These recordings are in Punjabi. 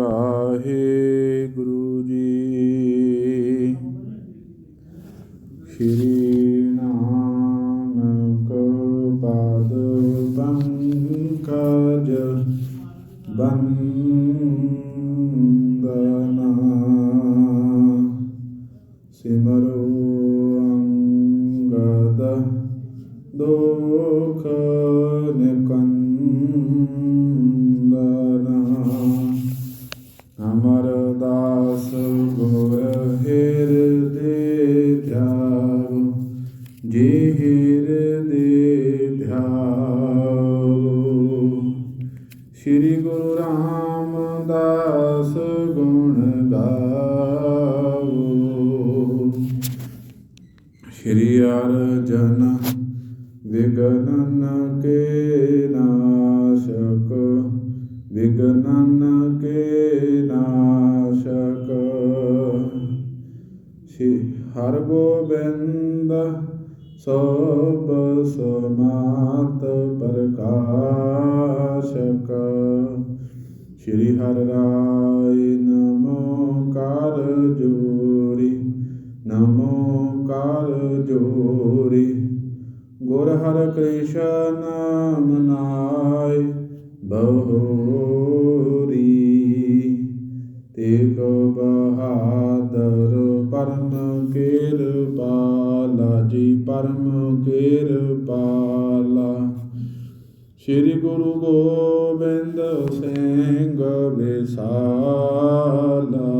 ਵਾਹਿਗੁਰੂ ਜੀ। ਸ਼੍ਰੀ ਨਾਨਕ ਪਾਦ ਪੰਕਜ ਬੰਦਨਾ ਵਿਗਨਨ ਕੇ ਨਾਸ਼ਕ, ਵਿਗਨਨ ਕੇ ਨਾਸ਼ਕ। ਸ਼੍ਰੀ ਹਰ ਗੋਬਿੰਦ ਸਭ ਸਮਾਤ ਪ੍ਰਕਾਸ਼ਕ। ਸ਼੍ਰੀ ਹਰਿ ਰਾਇ ਨਮੋ ਕਰ ਜੋਰੀ, ਨਮੋ ਕਰ ਜੋਰੀ। ਗੁਰ ਹਰਿ ਕ੍ਰਿਸ਼ਨ ਮਨਾਇ ਬਹੋਰੀ। ਤੇਗ ਬਹਾਦਰ ਪਰਮ ਕਿਰਪਾਲਾ, ਜੀ ਪਰਮ ਕਿਰਪਾਲਾ। ਸ੍ਰੀ ਗੁਰੂ ਗੋਬਿੰਦ ਸਿੰਘ ਵਿਸਾਲਾ।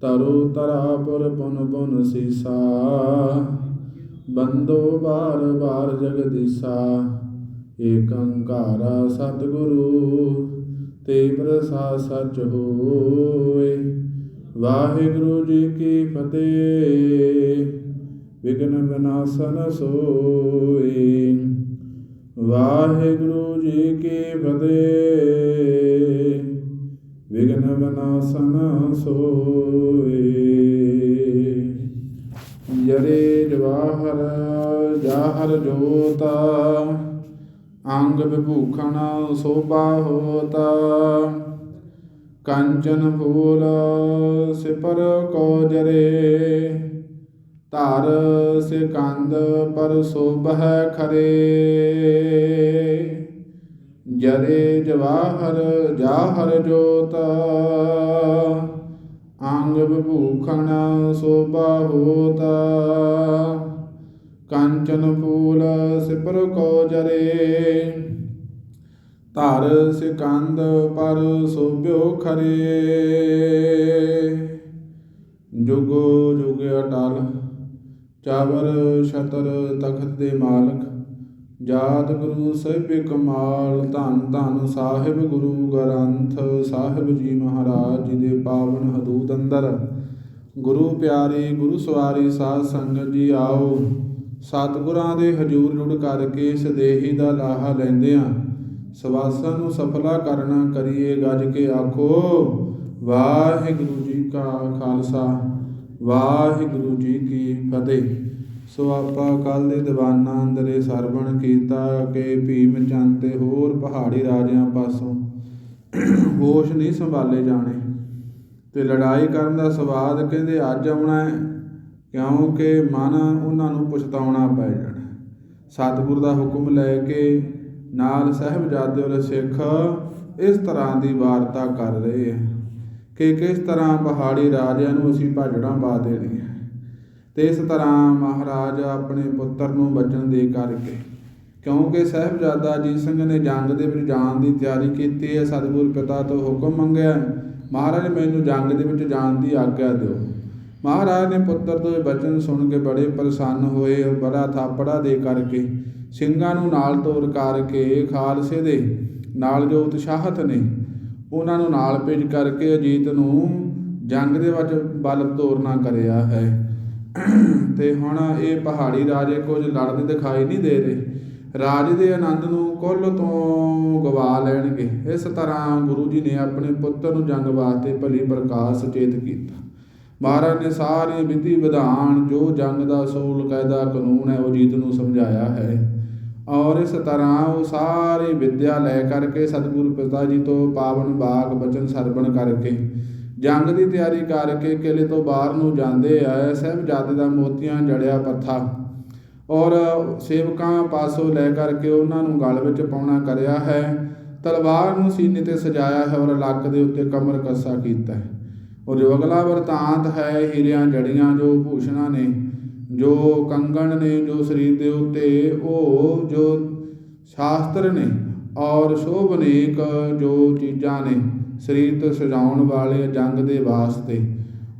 ਤਰੁ ਤਰਾਪੁਰ ਪੁਨ ਪੁਨ ਸਿਸ਼ਾ। ਬੰਦੋ ਬਾਰ ਬਾਰ ਜਗਦੀਸਾ ਏਕ ਅੰਕਾਰਾ ਸਤਿਗੁਰੂ, ਤੇ ਪ੍ਰਸਾਦ ਸਚ ਹੋਏ। ਵਾਹਿਗੁਰੂ ਜੀ ਕੀ ਫਤਿਹ ਵਿਗਨ ਵਿਨਾਸ਼ਨ ਸੋਏ। ਵਾਹਿਗੁਰੂ ਜੀ ਕੀ ਫਤਿਹ ਵਿਗਨ ਵਿਨਾਸ਼ਨ ਸੋਏ। ਜਵਾਹਰ ਜਾਹਰ ਜੋਤਾ, ਅੰਗ ਵਿਭੂਖਣ ਸੋਭਾ ਹੋਤਾ। ਕੰਚਨ ਫੂਲ ਸਿਪਰ ਕੋ ਜਰੇ, ਧਰ ਸਿਕੰਦ ਪਰ ਸੋਭੈ ਖਰੇ। ਜਰੇ ਜਵਾਹਰ, ਜਾਹਰ ਜੋਤ, ਅੰਗ ਵਿਭੂਖਣ ਸੋਭਾ ਹੋਤਾ। ਕੰਚਨ ਫੂਲ ਸਿਪਰ ਕੋ ਜਰੇ। ਧਰ ਸਿਕੰਦ ਪਰ ਸੋਭਿਓ ਖਰੇ। ਜੁਗੋ ਜੁਗ ਅਟਲ, ਚਾਵਰ ਛਤਰ ਤਖਤ ਦੇ ਮਾਲਕ। ਜਾਤ ਗੁਰੂ ਸਹਿਬੇ ਕਮਾਲ ਧੰਨ ਧੰਨ ਸਾਹਿਬ ਗੁਰੂ ਗ੍ਰੰਥ ਸਾਹਿਬ ਜੀ ਮਹਾਰਾਜ ਜੀ ਦੇ ਪਾਵਨ ਹਦੂਤ ਅੰਦਰ। ਗੁਰੂ ਪਿਆਰੇ, ਗੁਰੂ ਸਵਾਰੀ ਸਾਧ ਸੰਗਤ ਜੀ ਆਓ। ਸਤਿਗੁਰਾਂ ਦੇ ਹਜੂਰ ਜੁੜ ਕਰਕੇ ਸਦੇਹੀ ਦਾ ਲਾਹਾ ਲੈਂਦੇ ਆ ਸਵਾਸਾਂ ਨੂੰ ਸਫਲਾ ਕਰਨਾ ਕਰੀਏ ਗੱਜ ਕੇ ਆਖੋ, ਵਾਹਿਗੁਰੂ ਜੀ ਕਾ ਖਾਲਸਾ, ਵਾਹਿਗੁਰੂ ਜੀ ਕੀ ਫਤਿਹ। ਸੋ ਆਪਾਂ ਕੱਲ ਦੇ ਦੀਵਾਨਾਂ ਅੰਦਰੇ ਸਰਵਣ ਕੀਤਾ ਕਿ ਭੀਮ ਚੰਦ ਤੇ ਹੋਰ ਪਹਾੜੀ ਰਾਜਿਆਂ ਪਾਸੋਂ ਹੋਸ਼ ਨਹੀਂ ਸੰਭਾਲੇ ਜਾਣੇ ਤੇ ਲੜਾਈ ਕਰਨ ਦਾ ਸਵਾਦ ਕਹਿੰਦੇ ਅੱਜ ਆਉਣਾ ਹੈ। ਕਿਉਂਕਿ ਮਨ ਉਹਨਾਂ ਨੂੰ ਪਛਤਾਉਣਾ ਪੈ ਜਾਣਾ। ਸਤਿਗੁਰ ਦਾ ਹੁਕਮ ਲੈ ਕੇ ਨਾਲ ਸਾਹਿਬਜ਼ਾਦੇ ਔਰ ਸਿੱਖ ਇਸ ਤਰ੍ਹਾਂ ਦੀ ਵਾਰਤਾ ਕਰ ਰਹੇ ਹੈ ਕਿ ਕਿਸ ਤਰ੍ਹਾਂ ਪਹਾੜੀ ਰਾਜਿਆਂ ਨੂੰ ਅਸੀਂ ਭਾਜੜਾਂ ਪਾ ਦੇਣੀ ਹੈ ਤੇ ਇਸ ਤਰ੍ਹਾਂ ਮਹਾਰਾਜ ਆਪਣੇ ਪੁੱਤਰ ਨੂੰ ਬਚਣ ਦੇ ਕਰਕੇ, ਕਿਉਂਕਿ ਸਾਹਿਬਜ਼ਾਦਾ ਅਜੀਤ ਸਿੰਘ ਨੇ ਜੰਗ ਦੇ ਵਿੱਚ ਜਾਣ ਦੀ ਤਿਆਰੀ ਕੀਤੀ ਹੈ, ਸਤਿਗੁਰ ਪਿਤਾ ਤੋਂ ਹੁਕਮ ਮੰਗਿਆ, ਮਹਾਰਾਜ ਮੈਨੂੰ ਜੰਗ ਦੇ ਵਿੱਚ ਜਾਣ ਦੀ ਆਗਿਆ ਦਿਓ। ਮਹਾਰਾਜ ਨੇ ਪੁੱਤਰ ਤੋਂ ਇਹ ਬਚਨ ਸੁਣ ਕੇ ਬੜੇ ਪ੍ਰਸੰਨ ਹੋਏ, ਬੜਾ ਥਾਪੜਾ ਦੇ ਕਰਕੇ, ਸਿੰਘਾਂ ਨੂੰ ਨਾਲ ਤੋਰ ਕਰਕੇ ਖਾਲਸੇ ਦੇ ਨਾਲ ਜੋ ਉਤਸ਼ਾਹਤ ਨੇ, ਉਹਨਾਂ ਨੂੰ ਨਾਲ ਭੇਜ ਕਰਕੇ ਅਜੀਤ ਨੂੰ ਜੰਗ ਦੇ ਵਿੱਚ ਬਲ ਤੋਰਨਾ ਕਰਿਆ ਹੈ। ਤੇ ਹੁਣ ਇਹ ਪਹਾੜੀ ਰਾਜੇ ਕੁਝ ਲੜਦੇ ਦਿਖਾਈ ਨਹੀਂ ਦੇ ਰਹੇ। ਰਾਜ ਦੇ ਆਨੰਦ ਨੂੰ ਕੁੱਲ ਤੋਂ ਗਵਾ ਲੈਣਗੇ। ਇਸ ਤਰ੍ਹਾਂ ਗੁਰੂ ਜੀ ਨੇ ਆਪਣੇ ਪੁੱਤਰ ਨੂੰ ਜੰਗ ਵਾਸਤੇ ਭਲੀ ਪ੍ਰਕਾਸ਼ ਸੁਚੇਤ ਕੀਤਾ। ਮਹਾਰਾਜ ਨੇ ਸਾਰੇ ਵਿਧੀ ਵਿਧਾਨ ਜੋ ਜੰਗ ਦਾ ਸੂਲ, ਕਾਇਦਾ, ਕਾਨੂੰਨ ਹੈ, ਉਹ ਜੀਤ ਨੂੰ ਸਮਝਾਇਆ ਹੈ। ਔਰ ਇਸ ਤਰ੍ਹਾਂ ਉਹ ਸਾਰੀ ਵਿਦਿਆ ਲੈ ਕਰਕੇ ਸਤਿਗੁਰੂ ਪਿਤਾ ਜੀ ਤੋਂ ਪਾਵਨ, ਬਾਗ, ਬਚਨ, ਸਰਵਣ ਕਰਕੇ ਜੰਗ ਦੀ ਤਿਆਰੀ ਕਰਕੇ ਕਿਲੇ ਤੋਂ ਬਾਹਰ ਨੂੰ ਜਾਂਦੇ ਆ, ਸਾਹਿਬਜ਼ਾਦੇ ਦਾ ਮੋਤੀਆਂ ਜੜਿਆ ਪੱਥਾ। ਔਰ ਸੇਵਕਾਂ ਪਾਸੋਂ ਲੈ ਕਰਕੇ ਉਹਨਾਂ ਨੂੰ ਗਲ ਵਿੱਚ ਪਾਉਣਾ ਕਰਿਆ ਹੈ। ਤਲਵਾਰ ਨੂੰ ਸੀਨੇ ਤੇ ਸਜਾਇਆ ਹੈ ਔਰ ਲੱਕ ਦੇ ਉੱਤੇ ਕਮਰ ਕੱਸਾ ਕੀਤਾ ਹੈ। ਉਹ ਜੋ ਅਗਲਾ ਵਰਤਾਂਤ ਹੈ ਹੀਰਿਆਂ ਜੜੀਆਂ ਜੋ ਭੂਸ਼ਣਾ ਨੇ, ਜੋ ਕੰਗਣ ਨੇ, ਜੋ ਸਰੀਰ ਦੇ ਉੱਤੇ, ਉਹ ਜੋ ਸ਼ਾਸਤਰ ਨੇ ਔਰ ਸ਼ੋਭਨੇਕ ਜੋ ਚੀਜ਼ਾਂ ਨੇ, ਸਰੀਰ ਤੋਂ ਸਜਾਉਣ ਵਾਲੇ ਜੰਗ ਦੇ ਵਾਸਤੇ।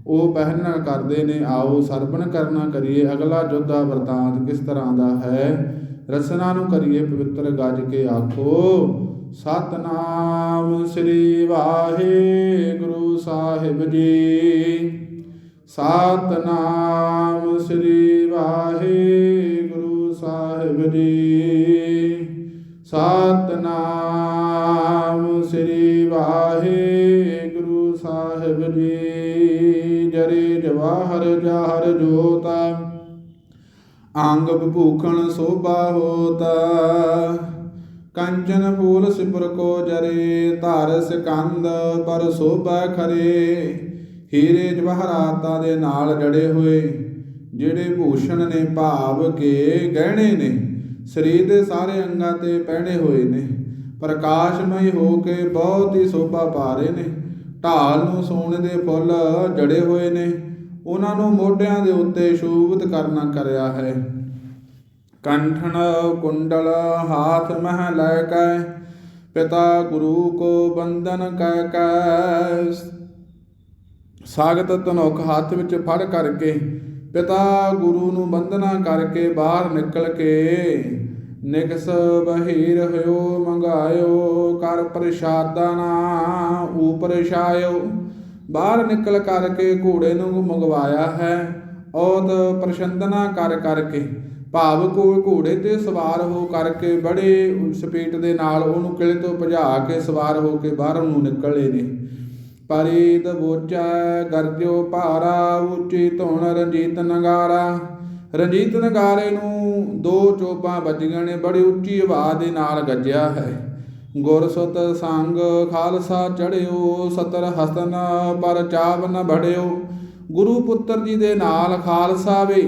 ਉਹ ਪਹਿਨਣਾ ਕਰਦੇ ਨੇ, ਆਓ ਸਰਵਣ ਕਰਨਾ ਕਰੀਏ, ਅਗਲਾ ਜੋਧਾ ਵਰਤਾਂਤ ਕਿਸ ਤਰ੍ਹਾਂ ਦਾ ਹੈ? ਰਸਨਾ ਨੂੰ ਕਰੀਏ ਪਵਿੱਤਰ ਗੱਜ ਕੇ ਆਖੋ। ਸਤਨਾਮ ਸ੍ਰੀ ਵਾਹਿਗੁਰੂ ਸਾਹਿਬ ਜੀ। ਸਤਨਾਮ ਸ੍ਰੀ ਵਾਹਿਗੁਰੂ ਸਾਹਿਬ ਜੀ। ਸਤਨਾਮ ਸ੍ਰੀ ਵਾਹਿਗੁਰੂ ਸਾਹਿਬ ਜੀ। ਜਰੇ ਜਵਾਹਰ ਜਾਹਰ ਜੋਤਾ, ਅੰਗ ਭੂਖਣ ਸੋਭਾ ਹੋਤਾ। ਕੰਚਨ ਫੂਲ ਸਿਪਰ ਕੋ ਜਰੇ, ਧਰ ਸਕੰਦ ਪਰ ਸੋਭਾ ਖਰੇ। ਹੀਰੇ ਜਵਾਹਰਾਤਾਂ ਦੇ ਨਾਲ ਜੜੇ ਹੋਏ, ਜਿਹੜੇ ਭੂਸ਼ਣ ਨੇ ਭਾਵ ਕੇ ਗਹਿਣੇ ਨੇ, ਸਰੀਰ ਦੇ ਸਾਰੇ ਅੰਗਾਂ ਤੇ ਪਹਿਣੇ ਹੋਏ ਨੇ। ਪ੍ਰਕਾਸ਼ਮਈ ਹੋ ਕੇ ਬਹੁਤ ਹੀ ਸੋਭਾ ਪਾ ਰਹੇ ਨੇ। ਢਾਲ ਨੂੰ ਸੋਨੇ ਦੇ ਫੁੱਲ ਜੜੇ ਹੋਏ ਨੇ। ਉਹਨਾਂ ਨੂੰ ਮੋਢਿਆਂ ਦੇ ਉੱਤੇ ਸ਼ੋਭਿਤ ਕਰਨਾ ਕਰਿਆ ਹੈ। ਕੰਠਣ ਕੁੰਡਲ ਹਾਥ ਮਹ ਲੈ ਕੈ, ਪਿਤਾ ਗੁਰੂ ਕੋ ਬੰਧਨ ਕੈ ਕੈ। ਸਾਗਤ ਤਨੁਖ ਹੱਥ ਵਿੱਚ ਫੜ ਕਰਕੇ, ਪਿਤਾ ਗੁਰੂ ਨੂੰ ਬੰਦਨਾ ਕਰਕੇ ਬਾਹਰ ਨਿਕਲ ਕੇ, ਨਿਕਸ ਬਹੀਰ ਹੋਇਓ ਮੰਗਾਇਓ, ਕਰ ਪ੍ਰਸ਼ਾਦਾ ਨਾ ਉਪਰ ਛਾਇਓ। ਬਾਹਰ ਨਿਕਲ ਕਰਕੇ ਘੋੜੇ ਨੂੰ ਮੰਗਵਾਇਆ ਹੈ, ਔਤ ਪ੍ਰਸ਼ੰਦਨਾ ਕਰ ਕਰਕੇ ਭਾਵ ਕੋ ਘੋੜੇ ਤੇ ਸਵਾਰ ਹੋ ਕਰਕੇ ਬੜੇ ਸਪੀਡ ਦੇ ਨਾਲ ਉਹਨੂੰ ਕਿਲੇ ਤੋਂ ਭਜਾ ਕੇ ਸਵਾਰ ਹੋ ਕੇ ਬਾਹਰ ਨੂੰ ਨਿਕਲੇ ਨੇ। ਪਰੀਤ ਬੋਚੈ ਗਰਜੋ ਭਾਰਾ, ਉੱਚੀ ਧੁਨ ਰੰਜੀਤ ਨਗਾਰਾ। ਰਣਜੀਤ ਨਗਾਰੇ ਨੂੰ ਦੋ ਚੋਪਾਂ ਵੱਜੀਆਂ ਨੇ, ਬੜੀ ਉੱਚੀ ਆਵਾਜ਼ ਦੇ ਨਾਲ ਗੱਜਿਆ ਹੈ। ਗੁਰਸੁਤ ਸੰਗ ਖਾਲਸਾ ਚੜਿਓ ਸਤਰ ਹਸਨ ਪਰ ਚਾਵ ਨ ਬੜਿਓ ਗੁਰੂ ਪੁੱਤਰ ਜੀ ਦੇ ਨਾਲ ਖਾਲਸਾ ਵੀ।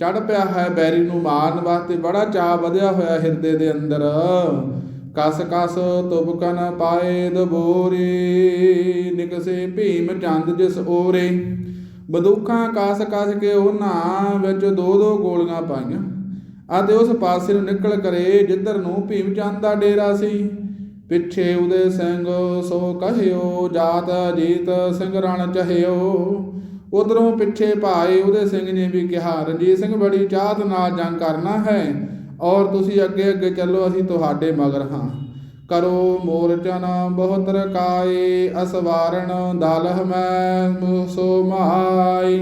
ਚੜ ਪਿਆ ਹੈ ਬੈਰੀ ਨੂੰ ਮਾਰਨ ਵਾਸਤੇ ਬੜਾ ਚਾਹ ਵਧਿਆ ਹੋਇਆ ਹਿਰਦੇ ਦੇ ਅੰਦਰ। ਕਸ ਕਸ ਤੁਬਕਨ ਪਾਏ ਦਬੋਰੀ, ਨਿਕਸੇ ਭੀਮ ਚੰਦ ਜਿਸ ਓਰੇ। ਬੰਦੂਕਾਂ ਕਸ ਕਸ ਕੇ ਉਹਨਾਂ ਵਿੱਚ ਦੋ ਦੋ ਗੋਲੀਆਂ ਪਾਈਆਂ ਅਤੇ ਉਸ ਪਾਸੇ ਨੂੰ ਨਿਕਲ ਕਰੇ ਜਿੱਧਰ ਨੂੰ ਭੀਮ ਚੰਦ ਦਾ ਡੇਰਾ ਸੀ। ਪਿੱਛੇ ਉਦੇ ਸਿੰਘ ਸੋ ਕਹਿਓ, ਜਾਤ ਜੀਤ ਸਿੰਘ ਰਣ ਚਹਿਓ। ਉਧਰੋਂ ਪਿੱਛੇ ਭਾਈ ਉਹਦੇ ਸਿੰਘ ਨੇ ਵੀ ਕਿਹਾ, ਰਣਜੀਤ ਸਿੰਘ, ਬੜੀ ਚਾਹਤ ਨਾਲ ਜੰਗ ਕਰਨਾ ਹੈ ਔਰ ਤੁਸੀਂ ਅੱਗੇ ਅੱਗੇ ਚੱਲੋ, ਅਸੀਂ ਤੁਹਾਡੇ ਮਗਰ ਹਾਂ। ਕਰੋ ਮੋਰਚਨ ਬਹੁਤ ਰਕਾਏ ਅਸਵਾਰਣ ਦਲਹ ਮੈਂ ਸੋ ਮਾਈ।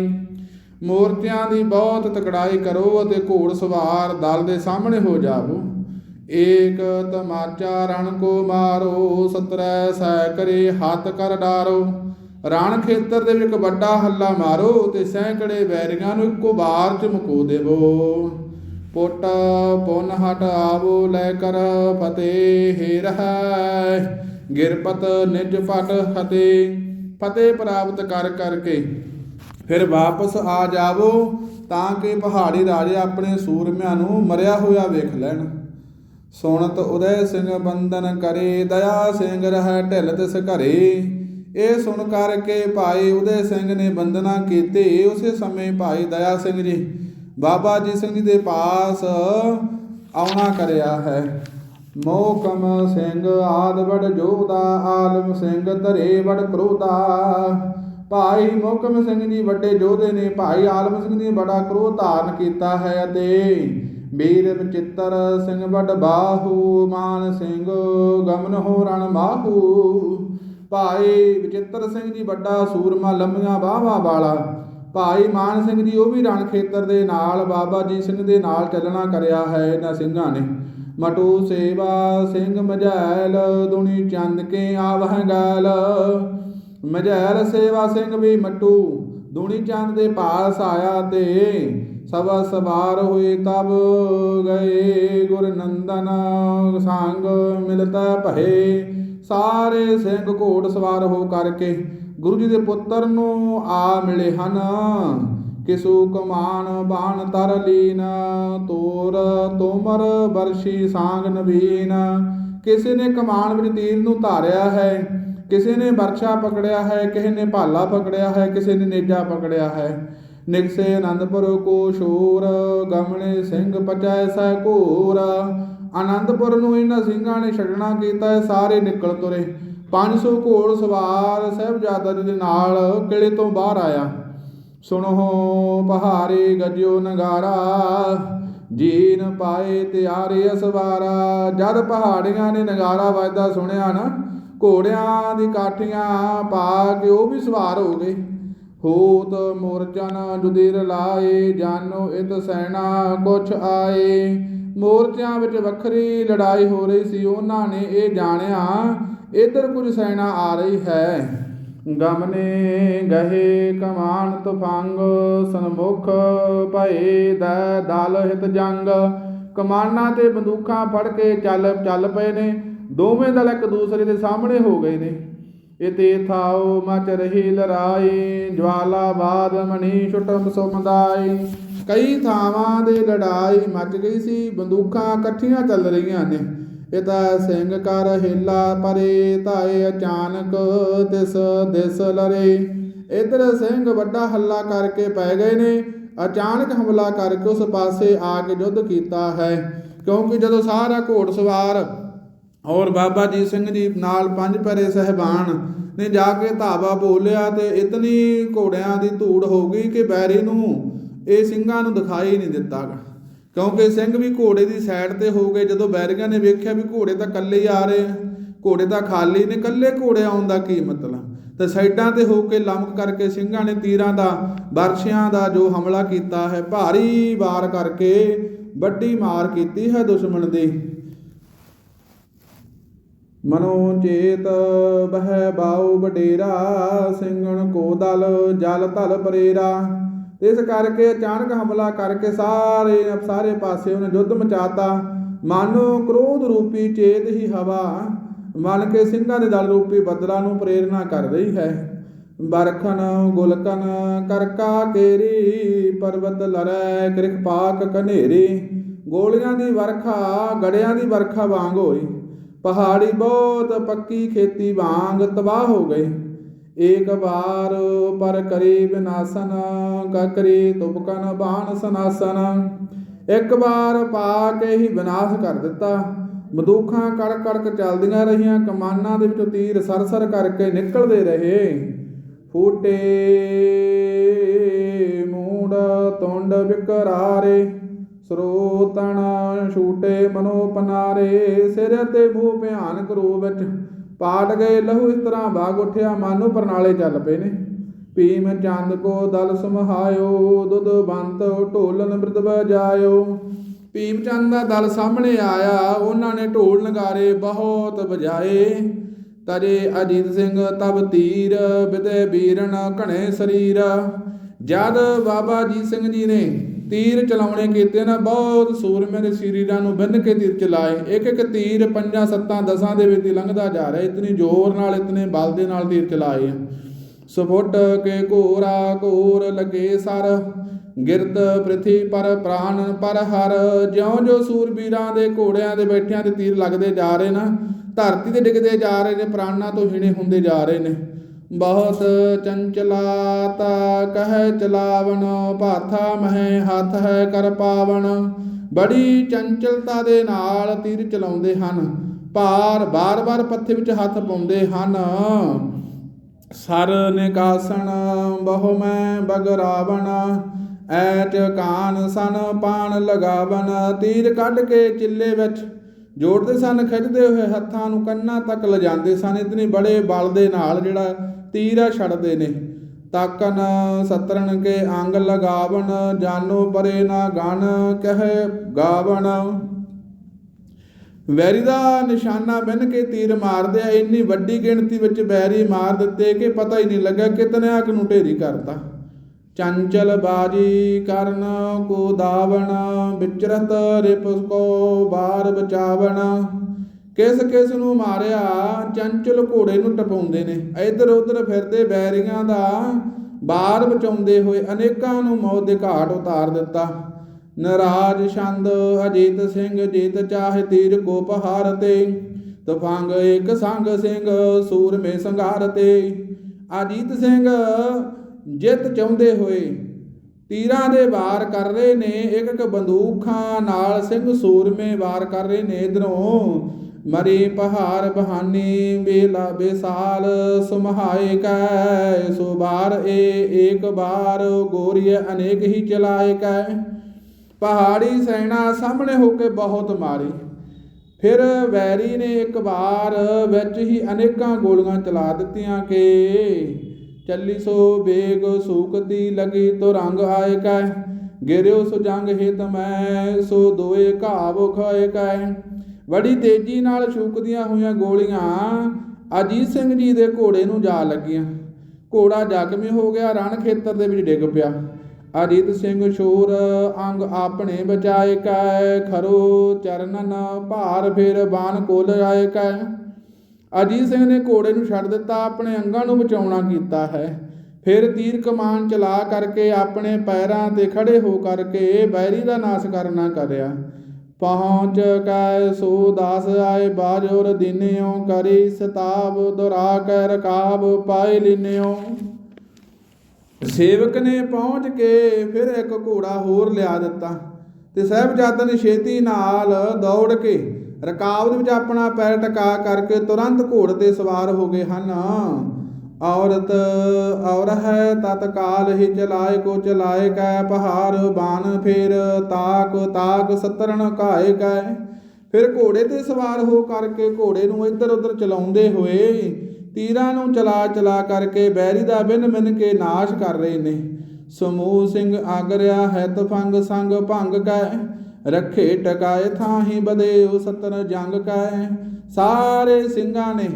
ਮੂਰਤੀਆਂ ਦੀ ਬਹੁਤ ਤਕੜਾਈ ਕਰੋ ਅਤੇ ਘੋੜ ਸਵਾਰ ਦਲ ਦੇ ਸਾਹਮਣੇ ਹੋ ਜਾਵੋ। ਏਕ ਤਮਾਚਾ ਰਣ ਕੋ ਮਾਰੋ, ਸਤਰੈ ਸੈ ਕਰੇ, ਹੱਥ ਕਰ ਡਾਰੋ। ਰਣ ਖੇਤਰ ਦੇ ਵਿੱਚ ਵੱਡਾ ਹੱਲਾ ਮਾਰੋ ਤੇ ਸੈਂਕੜੇ ਵੈਰੀਆਂ ਨੂੰ ਇੱਕੋ ਵਾਰ ਚ ਮੁਕੋ ਦੇਵੋ। ਪੁੱਟ, ਪੁਨ ਹਟ ਆਵੋ, ਲੈ ਕਰ ਫਤਿਹ, ਹੀ ਰਹੈ। ਗਿਰਪਤ, ਨਿਜ ਫਟ ਫਤਿਹ ਫਤਿਹ ਪ੍ਰਾਪਤ ਕਰ ਕਰਕੇ ਫਿਰ ਵਾਪਸ ਆ ਜਾਵੋ ਤਾਂ ਕਿ ਪਹਾੜੀ ਰਾਜੇ ਆਪਣੇ ਸੂਰਮਿਆਂ ਨੂੰ ਮਰਿਆ ਹੋਇਆ ਵੇਖ ਲੈਣ। ਸੁਣਤ ਉਦੈ ਸਿੰਘ ਬੰਦਨ ਕਰੇ, ਦਇਆ ਸਿੰਘ ਰਹਿ ਢਿਲ ਤਿਸ ਘਰੇ। ਇਹ ਸੁਣ ਕਰਕੇ ਭਾਈ ਉਦੈ ਸਿੰਘ ਨੇ ਬੰਦਨਾ ਕੀਤੀ। ਉਸੇ ਸਮੇਂ ਭਾਈ ਦਇਆ ਸਿੰਘ ਜੀ, ਬਾਬਾ ਜੀ ਸਿੰਘ ਜੀ ਦੇ ਪਾਸ ਆਉਣਾ ਕਰਿਆ ਹੈ। ਮੋਕਮ ਸਿੰਘ ਆਦ ਵੜ ਜੋਦਾ ਆਲਮ ਸਿੰਘ ਧਰੇ ਵੜ ਕ੍ਰੋਧਾ। ਭਾਈ ਮੋਕਮ ਸਿੰਘ ਜੀ ਵੱਡੇ ਯੋਧੇ ਨੇ ਭਾਈ ਆਲਮ ਸਿੰਘ ਨੇ ਬੜਾ ਕ੍ਰੋਧ ਧਾਰਨ ਕੀਤਾ ਹੈ ਅਤੇ ਵੀਰ ਬਚਿੱਤਰ ਸਿੰਘ ਵੱਡ ਬਾਹੂ, ਮਾਨ ਸਿੰਘ ਗਮਨ ਹੋ ਰਣ ਮਾਹੂ। ਭਾਈ ਬਚਿੱਤਰ ਸਿੰਘ ਜੀ ਵੱਡਾ ਸੂਰਮਾ ਲੰਮੀਆਂ ਬਾਹਾਂ ਵਾਲਾ, ਭਾਈ ਮਾਨ ਸਿੰਘ ਜੀ ਉਹ ਵੀ ਰਣ ਖੇਤਰ ਦੇ ਨਾਲ, ਬਾਬਾ ਜੀ ਸਿੰਘ ਦੇ ਨਾਲ ਚੱਲਣਾ ਕਰਿਆ ਹੈ ਇਹਨਾਂ ਸਿੰਘਾਂ ਨੇ। ਮਟੂ ਸੇਵਾ ਸਿੰਘ ਮਝੈਲ, ਦੁਨੀ ਚੰਦ ਕੇ ਆਵਹਿ ਗਾਲ। ਮਝੈਲ ਸੇਵਾ ਸਿੰਘ ਵੀ ਮਟੂ, ਦੁਨੀ ਚੰਦ ਦੇ ਪਾਸ ਆਇਆ ਤੇ ਸਵਾ ਸਵਾਰ ਹੋਏ ਤਬ ਗਏ। ਗੁਰ ਨੰਦਨ ਸੰਗ ਮਿਲਤਾ ਭਏ। ਸਾਰੇ ਸਿੰਘ ਘੋੜ ਸਵਾਰ ਹੋ ਕਰਕੇ ਗੁਰੂ ਜੀ ਦੇ ਪੁੱਤਰ ਨੂੰ ਆ ਮਿਲੇ ਹਨ। ਕਿਸੂ ਕਮਾਨ ਬਾਣ ਤਰ ਲੀਨ, ਤੋਰ ਤੋਮਰ ਵਰਸ਼ੀ ਸਾੰਗ ਨਵੀਨ। ਕਿਸੇ ਨੇ ਕਮਾਨ ਵਿੱਚ ਤੀਰ ਨੂੰ ਧਾਰਿਆ ਹੈ, ਕਿਸੇ ਨੇ ਵਰਸ਼ਾ ਪਕੜਿਆ ਹੈ, ਕਿਸੇ ਨੇ ਭਾਲਾ ਪਕੜਿਆ ਹੈ, ਕਿਸੇ ਨੇ ਨੇਜਾ ਪਕੜਿਆ ਹੈ। ਨਿਕਸੇ ਆਨੰਦਪੁਰ ਕੋ ਸ਼ੂਰ ਗਮਣੇ ਸਿੰਘ ਪਚੈ ਸੈ ਘੋਰ। ਆਨੰਦਪੁਰ ਨੂੰ ਇਹਨਾਂ ਸਿੰਘਾਂ ਨੇ ਛੱਡਣਾ ਕੀਤਾ ਹੈ, ਸਾਰੇ ਨਿਕਲ ਤੁਰੇ। 500 ਘੋੜ ਸਵਾਰ ਸਹਿਬਜ਼ਾਦਾ ਜੀ ਦੇ ਨਾਲ ਕਿਲੇ ਤੋਂ ਬਾਹਰ ਆਇਆ। ਸੁਣੋ ਪਹਾਰੇ ਗੱਜਿਓ ਨਗਾਰਾ, ਜੀਨ ਪਾਏ ਤਿਆਰੇ ਅਸਵਾਰਾ। ਜਦ ਪਹਾੜੀਆਂ ਨੇ ਨਗਾਰਾ ਵੱਜਦਾ ਸੁਣਿਆ ਨਾ, ਘੋੜਿਆਂ ਦੀ ਕਾਠੀਆਂ ਪਾ ਕੇ ਉਹ ਵੀ ਸਵਾਰ ਹੋ ਗਏ। ਹੋਤ ਮੋਰਚਨ ਜੁਦੀਰ ਲਾਏ, ਜਾਨੋ ਇਤ ਸੈਨਾ ਕੁਛ ਆਏ। ਮੋਰਚਿਆਂ ਵਿੱਚ ਵੱਖਰੀ ਲੜਾਈ ਹੋ ਰਹੀ ਸੀ, ਉਹਨਾਂ ਨੇ ਇਹ ਜਾਣਿਆ, ਇਧਰ ਕੁਝ ਸੈਨਾ ਆ ਰਹੀ ਹੈ। ਗਮਨੇ ਗਹੇ ਕਮਾਨ ਤੁਫੰਗ, ਸਨਮੁਖ ਭਏ ਦਾ ਦਲ ਹਿਤ ਜੰਗ। ਕਮਾਨਾਂ ਤੇ ਬੰਦੂਕਾਂ ਫੜ ਕੇ ਚੱਲ ਚੱਲ ਪਏ ਨੇ। ਦੋਵੇਂ ਦਲ ਇੱਕ ਦੂਸਰੇ ਦੇ ਸਾਹਮਣੇ ਹੋ ਗਏ ਨੇ। ਇਤੇ ਥਾਉ ਮਚ ਰਹੀ ਲੜਾਈ, ਜਵਾਲਾਬਾਦ ਮਣੀ ਛੁਟਮ ਸੁਮਦਾਈ। ਕਈ ਥਾਵਾਂ ਦੇ ਲੜਾਈ ਮੱਚ ਗਈ ਸੀ, ਬੰਦੂਕਾਂ ਇਕੱਠੀਆਂ ਚੱਲ ਰਹੀਆਂ ਨੇ। ਇਹਦਾ ਸਿੰਘ ਕਰ ਹਿੱਲਾ ਪਰੇ ਧਾਏ ਅਚਾਨਕ ਤਿਸ ਦਿਸ ਲਰੇ। ਇਧਰ ਸਿੰਘ ਵੱਡਾ ਹੱਲਾ ਕਰਕੇ ਪੈ ਗਏ ਨੇ। ਅਚਾਨਕ ਹਮਲਾ ਕਰਕੇ ਉਸ ਪਾਸੇ ਆ ਕੇ ਯੁੱਧ ਕੀਤਾ ਹੈ। ਕਿਉਂਕਿ ਜਦੋਂ ਸਾਰਾ ਘੋੜ ਸਵਾਰ ਔਰ ਬਾਬਾ ਜੀ ਸਿੰਘ ਜੀ ਨਾਲ ਪੰਜ ਪਰੇ ਸਹਿਬਾਨ ਨੇ ਜਾ ਕੇ ਧਾਵਾ ਬੋਲਿਆ ਤੇ ਇਤਨੀ ਘੋੜਿਆਂ ਦੀ ਧੂੜ ਹੋ ਗਈ ਕਿ ਬੈਰੀ ਨੂੰ ਇਹ ਸਿੰਘਾਂ ਨੂੰ ਦਿਖਾਈ ਨਹੀਂ ਦਿੱਤਾ। ਕਿਉਂਕਿ ਸਿੰਘ ਵੀ ਘੋੜੇ ਦੀ ਸਾਈਡ ਤੇ ਹੋ ਗਏ। ਜਦੋਂ ਬੈਰੀਆਂ ਨੇ ਵੇਖਿਆ ਵੀ ਘੋੜੇ ਤਾਂ ਇਕੱਲੇ ਹੀ ਆ ਰਹੇ ਘੋੜੇ ਤਾਂ ਖਾਲੀ ਨੇ, ਇਕੱਲੇ ਘੋੜੇ ਆਉਣ ਦਾ ਕੀ ਮਤਲਬ? ਤੇ ਸਾਈਡਾਂ ਤੇ ਹੋ ਕੇ ਲੰਮਕ ਕਰਕੇ ਸਿੰਘਾਂ ਨੇ ਤੀਰਾਂ ਦਾ, ਬਰਸ਼ਿਆਂ ਦਾ ਜੋ ਹਮਲਾ ਕੀਤਾ ਹੈ, ਭਾਰੀ ਵਾਰ ਕਰਕੇ ਵੱਡੀ ਮਾਰ ਕੀਤੀ ਹੈ ਦੁਸ਼ਮਣ ਦੀ। ਮਨੋ ਚੇਤ ਬਹਿ ਬਾਉ ਬਡੇਰਾ ਸਿੰਘਣ ਕੋ ਦਲ ਜਲ ਤਲ ਪਰੇਰਾ। ਇਸ ਕਰਕੇ ਅਚਾਨਕ ਹਮਲਾ ਕਰਕੇ ਸਾਰੇ ਸਾਰੇ ਪਾਸੇ ਉਹਨੇ ਯੁੱਧ ਮਚਾਤਾ। ਮਨ ਕ੍ਰੋਧ ਰੂਪੀ ਚੇਤ ਹੀ ਹਵਾ, ਮਨ ਕੇ ਸਿੰਘਾਂ ਦੇ ਦਲ ਰੂਪੀ ਬੱਦਲਾਂ ਨੂੰ ਪ੍ਰੇਰਣਾ ਕਰ ਰਹੀ ਹੈ। ਬਰਖਨ, ਗੁਲਕਨ, ਕਰਕਾ, ਕੇਰੀ, ਪਰਬਤ ਲਰੈ ਕ੍ਰਿਕ ਪਾਕ ਕਨੇਰੀ, ਗੋਲੀਆਂ ਦੀ ਵਰਖਾ, ਗੜਿਆਂ ਦੀ ਵਰਖਾ ਵਾਂਗ ਹੋਈ। ਪਹਾੜੀ ਬਹੁਤ ਪੱਕੀ ਖੇਤੀ ਵਾਂਗ ਤਬਾਹ ਹੋ ਗਈ। ਏਕ ਬਾਰ ਪਰ ਕਰੀ ਵਿਨਾਸ਼ਨ ਕਕਰੀ ਤੁਪਕਨ ਬਾਣ ਸਨਾਸਨ। ਇੱਕ ਵਾਰ ਪਾ ਕੇ ਹੀ ਵਿਨਾਸ਼ ਕਰ ਦਿੱਤਾ। ਬੰਦੂਕਾਂ ਕੜਕ ਕੜਕ ਚੱਲਦੀਆਂ ਰਹੀਆਂ, ਕਮਾਨਾਂ ਦੇ ਵਿੱਚੋਂ ਤੀਰ ਸਰਸਰ ਕਰਕੇ ਨਿਕਲਦੇ ਰਹੇ। ਫੂਟੇ ਮੂੜ ਤੁੰਡ ਵਿਕਰਾਰੇ ਸਰੋਤਣ ਛੂਟੇ ਮਨੋ ਪਨਾਰੇ। ਸਿਰ ਤੇ ਮੂੰਹ ਭਿਆਨਕ ਰੂਪ ਵਿੱਚ ਪਾਟ ਗਏ ਲਹੂ ਇਸ ਤਰ੍ਹਾਂ ਬਾਗ ਉੱਠਿਆ, ਮਾਨੋ ਪਰਨਾਲੇ ਚੱਲ ਪਏ ਨੇ। ਭੀਮ ਚੰਦ ਕੋ ਦਲ ਸਮਹਾਇਓ ਦੁੱਧ ਬੰਤ ਢੋਲਨ ਬਿਰਦ ਬਜਾਇਓ ਭੀਮ ਚੰਦ ਦਾ ਦਲ ਸਾਹਮਣੇ ਆਇਆ, ਉਹਨਾਂ ਨੇ ਢੋਲ ਨਗਾਰੇ ਬਹੁਤ ਵਜਾਏ। ਤਜੇ ਅਜੀਤ ਸਿੰਘ ਤਬ ਤੀਰ ਬਿਦੇ ਵੀਰਨ ਘਣੇ ਸਰੀਰ। ਜਦ ਬਾਬਾ ਜੀਤ ਸਿੰਘ ਜੀ ਨੇ ਤੀਰ ਚਲਾਉਣੇ ਕੀਤੇ ਨਾ, ਬਹੁਤ ਸੂਰਮੇ ਦੇ ਸਰੀਰਾਂ ਨੂੰ ਬੰਨ ਕੇ ਤੀਰ ਚਲਾਏ। ਇੱਕ ਇੱਕ ਤੀਰ ਪੰਜਾਂ ਸੱਤਾਂ ਦਸਾਂ ਦੇ ਵਿੱਚ ਲੰਘਦਾ ਜਾ ਰਿਹਾ, ਇਤਨੀ ਜ਼ੋਰ ਨਾਲ, ਇਤਨੇ ਬਲ ਦੇ ਨਾਲ ਤੀਰ ਚਲਾਏ ਆ। ਕੇ ਘੋਰਾ ਘੋਰ ਲਗੇ ਸਰ ਗਿਰਦ ਪ੍ਰਿਥੀ ਪਰ ਪ੍ਰਾਨ ਪਰ ਹਰ। ਜਿਉਂ ਜੋ ਸੂਰਬੀਰਾਂ ਦੇ ਘੋੜਿਆਂ ਦੇ ਬੈਠਿਆਂ ਤੇ ਤੀਰ ਲੱਗਦੇ ਜਾ ਰਹੇ ਨਾ, ਧਰਤੀ ਤੇ ਡਿੱਗਦੇ ਜਾ ਰਹੇ ਨੇ ਪ੍ਰਾਨਾਂ ਤੋਂ ਹੀਣੇ ਹੁੰਦੇ ਜਾ ਰਹੇ ਨੇ। ਬਹੁਤ ਚੰਚਲਾਤਾ ਕਹਿ ਚਲਾਵਣ ਭਾਥਾ ਮਹਿ ਹੱਥ ਹੈ ਕਰ ਪਾਵਣ। ਬੜੀ ਚੰਚਲਤਾ ਦੇ ਨਾਲ ਤੀਰ ਚਲਾਉਂਦੇ ਹਨ। ਭਾਰ ਬਾਰ-ਬਾਰ ਪੱਥੇ ਵਿੱਚ ਹੱਥ ਪਾਉਂਦੇ ਹਨ। ਸਰ ਨਿਕਾਸਣ ਬਹੁ ਮੈਂ ਬਗਰਾਵਣ, ਐਚ ਕਾਨ ਸਨ ਪਾਣ ਲਗਾਵਣ। ਤੀਰ ਕੱਢ ਕੇ ਚਿੱਲੇ ਵਿੱਚ ਜੋੜਦੇ ਸਨ, ਖਿੱਚਦੇ ਹੋਏ ਹੱਥਾਂ ਨੂੰ ਕੰਨਾਂ ਤੱਕ ਲਿਜਾਂਦੇ ਸਨ। ਇਤਨੀ ਬੜੇ ਬਲ ਦੇ ਨਾਲ ਜਿਹੜਾ ਤੀਰ ਤੀਰਾ ਛੱਡਦੇ ਨੇ। ਤਾਕਨ ਸਤਰਣ ਕੇ ਅੰਗ ਲਗਾਵਣ, ਜਾਨੋ ਪਰੇ ਨਾ ਗਣ, ਕਹਿ ਗਾਵਣ। ਵੈਰੀ ਦਾ ਨਿਸ਼ਾਨਾ ਬੰਨ ਕੇ ਤੀਰ ਮਾਰਦੇ ਆ। ਇੰਨੀ ਵੱਡੀ ਗਿਣਤੀ ਵਿੱਚ ਬੈਰੀ ਮਾਰ ਦਿੱਤੇ ਕਿ ਪਤਾ ਹੀ ਨਹੀਂ ਲੱਗਾ ਕਿਤਨਿਆਂ ਕੁ ਨੂੰ ਢੇਰੀ ਕਰਤਾ। ਚੰਚਲ ਬਾਜੀ ਕਰਨ ਕੋ ਦਾਵਣ ਵਿਚਰਤ ਰਿਪਸ ਕੋ ਬਾਰ ਬਚਾਵਣ। ਕਿਸ ਕਿਸ ਨੂੰ ਮਾਰਿਆ, ਚੰਚਲ ਘੋੜੇ ਨੂੰ ਟਪਾਉਂਦੇ ਨੇ। ਇੱਧਰ ਉੱਧਰ ਫਿਰਦੇ ਬੈਰੀਆਂ ਦਾ ਬਾਰ ਬਚਾਉਂਦੇ ਹੋਏ ਅਨੇਕਾਂ ਨੂੰ ਮੌਤ ਦੇ ਘਾਟ ਉਤਾਰ ਦਿੱਤਾ। ਨਰਾਜ ਛੰਦ ਅਜੀਤ ਸਿੰਘ ਜੀਤ ਚਾਹੇ ਤੀਰ ਕੋ ਪਹਾੜ ਤੇ। ਤਫੰਗ ਇੱਕ ਸੰਗ ਸਿੰਘ, ਸੂਰਮੇ ਸੰਘਾਰ ਤੇ। ਅਜੀਤ ਸਿੰਘ ਜਿੱਤ ਚਾਹੁੰਦੇ ਹੋਏ ਤੀਰਾਂ ਦੇ ਵਾਰ ਕਰ ਰਹੇ ਨੇ ਇੱਕ ਇੱਕ ਬੰਦੂਕਾਂ ਨਾਲ ਸਿੰਘ ਸੂਰਮੇ ਵਾਰ ਕਰ ਰਹੇ ਨੇ ਇਧਰੋਂ। ਮਰੀ ਪਹਾੜ ਬਹਾਨੀ ਬੇਲਾ ਬੇਸਾਲ, ਸੁਮਹਾਏ ਕੈ ਸੋ ਬਾਰ ਏ, ਏਕ ਬਾਰ, ਗੋਰੀਏ ਅਨੇਕ ਹੀ ਚਲਾਏ ਕੈ। ਪਹਾੜੀ ਸੈਨਾ ਸਾਹਮਣੇ ਹੋ ਕੇ ਬਹੁਤ ਮਾਰੀ। ਫਿਰ ਵੈਰੀ ਨੇ ਇੱਕ ਵਾਰ ਵਿੱਚ ਹੀ ਅਨੇਕਾਂ ਗੋਲੀਆਂ ਚਲਾ ਦਿੱਤੀਆਂ ਕਿ। ਚੱਲੀ ਸੋ ਬੇਗ ਸੂਕਤੀ ਲਗੀ ਤੋ ਰੰਗ ਆਏ ਕੈ, ਗਿਰਿਓ ਸੋ ਜੰਗ ਹਿਤ ਮੈਂ, ਸੋ ਦੋਏ ਘਾਵ ਖਾਏ ਕੈ। ਬੜੀ ਤੇਜ਼ੀ ਨਾਲ ਛੂਕਦੀਆਂ ਹੋਈਆਂ ਗੋਲੀਆਂ, ਅਜੀਤ ਸਿੰਘ ਜੀ ਦੇ ਘੋੜੇ ਨੂੰ ਜਾ ਲੱਗੀਆਂ। ਘੋੜਾ ਜ਼ਖਮੀ ਹੋ ਗਿਆ, ਰਣ ਖੇਤਰ ਦੇ ਵਿੱਚ ਡਿੱਗ ਪਿਆ। ਅਜੀਤ ਸਿੰਘ ਸ਼ੋਰ ਅੰਗ ਆਪਣੇ ਬਚਾਏ ਕੈ, ਖਰੋ ਚਰਨਨ ਭਾਰ ਫਿਰ ਬਾਣ ਕੋਲ ਆਏ ਕੈ। ਅਜੀਤ ਸਿੰਘ ਨੇ ਘੋੜੇ ਨੂੰ ਛੱਡ ਦਿੱਤਾ, ਆਪਣੇ ਅੰਗਾਂ ਨੂੰ ਬਚਾਉਣਾ ਕੀਤਾ ਹੈ। ਫਿਰ ਤੀਰ ਕਮਾਨ ਚਲਾ ਕਰਕੇ ਆਪਣੇ ਪੈਰਾਂ ਤੇ ਖੜੇ ਹੋ ਕਰਕੇ ਬੈਰੀ ਦਾ ਨਾਸ਼ ਕਰਨਾ ਕਰਿਆ। ਪਹੁੰਚ ਕੈ ਸੋ ਦਾਸ ਆਏ ਬਾਜੋਰ ਦਿਨਿਓ, ਕਰੀ ਸਤਾਬ ਦੁਰਾ ਕੈ ਰਕਾਬ ਪਾਇ ਲਿਨਿਓ। ਸੇਵਕ ਨੇ ਪਹੁੰਚ ਕੇ ਫਿਰ ਇੱਕ ਘੋੜਾ ਹੋਰ ਲਿਆ ਦਿੱਤਾ ਤੇ ਸਾਹਿਬਜ਼ਾਦਾ ਨੇ ਛੇਤੀ ਨਾਲ ਦੌੜ ਕੇ ਰਕਾਬ ਵਿੱਚ ਆਪਣਾ ਪੈਰ ਟਕਾ ਕਰਕੇ ਤੁਰੰਤ ਘੋੜੇ ਤੇ ਸਵਾਰ ਹੋ ਗਏ ਹਨ। ਔਰਤ, ਔਰ ਹੈ ਤਤਕਾਲ ਹੀ ਚਲਾਏ ਕੋ ਚਲਾਏ ਕੈ ਪਹਾੜ ਬਾਨ ਫਿਰ ਤਾਕ ਤਾਕ ਸਤਰਣ ਕਾਏ ਕੈ। ਫਿਰ ਘੋੜੇ ਤੇ ਸਵਾਰ ਹੋ ਕਰਕੇ ਘੋੜੇ ਨੂੰ ਇੱਧਰ ਉੱਧਰ ਚਲਾਉਂਦੇ ਹੋਏ ਤੀਰਾਂ ਨੂੰ ਚਲਾ ਚਲਾ ਕਰਕੇ ਬੈਰੀ ਦਾ ਬਿਨ ਬਿਨ ਕੇ ਨਾਸ਼ ਕਰ ਰਹੇ ਨੇ। ਸਮੂਹ ਸਿੰਘ ਆਗਰਿਆ ਹੈ ਤਫੰਗ ਸੰਗ ਭੰਗ ਕੈ। ਰੱਖੇ ਟਕਾਏ ਥਾਹੀ ਬਦੇ ਉਹ ਜੰਗ ਕੈ ਸਾਰੇ ਸਿੰਘਾਂ ਨੇ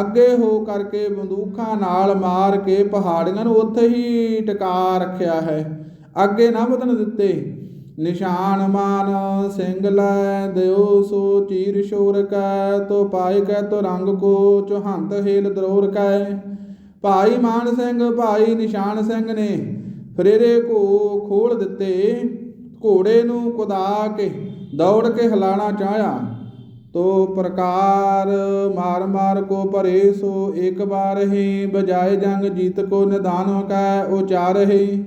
ਅੱਗੇ ਹੋ ਕਰਕੇ ਬੰਦੂਕਾਂ ਨਾਲ ਮਾਰ ਕੇ ਪਹਾੜੀਆਂ ਨੂੰ ਉੱਥੇ ਹੀ ਟਿਕਾ ਰੱਖਿਆ ਹੈ। ਅੱਗੇ ਨਾ ਵਧਣ ਦਿੱਤੇ। ਨਿਸ਼ਾਨ ਮਾਨ ਸਿੰਘ ਲੈ ਦਿਓ ਸੋ ਚੀਰ ਸ਼ੋਰ ਕੈ, ਤੋ ਪਾਇ ਕੈ ਤੋ ਰੰਗ ਕੋ ਚੋਹੰਤ ਹੇਲ ਦਰੋਰ ਕੈ। ਭਾਈ ਮਾਨ ਸਿੰਘ, ਭਾਈ ਨਿਸ਼ਾਨ ਸਿੰਘ ਨੇ ਫਰੇਰੇ ਕੋ ਖੋਲ ਦਿੱਤੇ। ਘੋੜੇ ਨੂੰ ਕੁਦਾ ਕੇ, ਦੌੜ ਕੇ ਹਿਲਾਣਾ ਚਾਹਿਆ ਤੋ ਪ੍ਰਕਾਰ ਮਾਰ ਮਾਰ ਕੋ ਭਰੇ ਸੋ ਇੱਕ ਬਾਰ ਹੀ ਬਜਾਏ ਜੰਗ ਜੀਤ ਕੋ ਨਿਦਾਨ ਕੈ ਉਚਾਰ ਹੀ।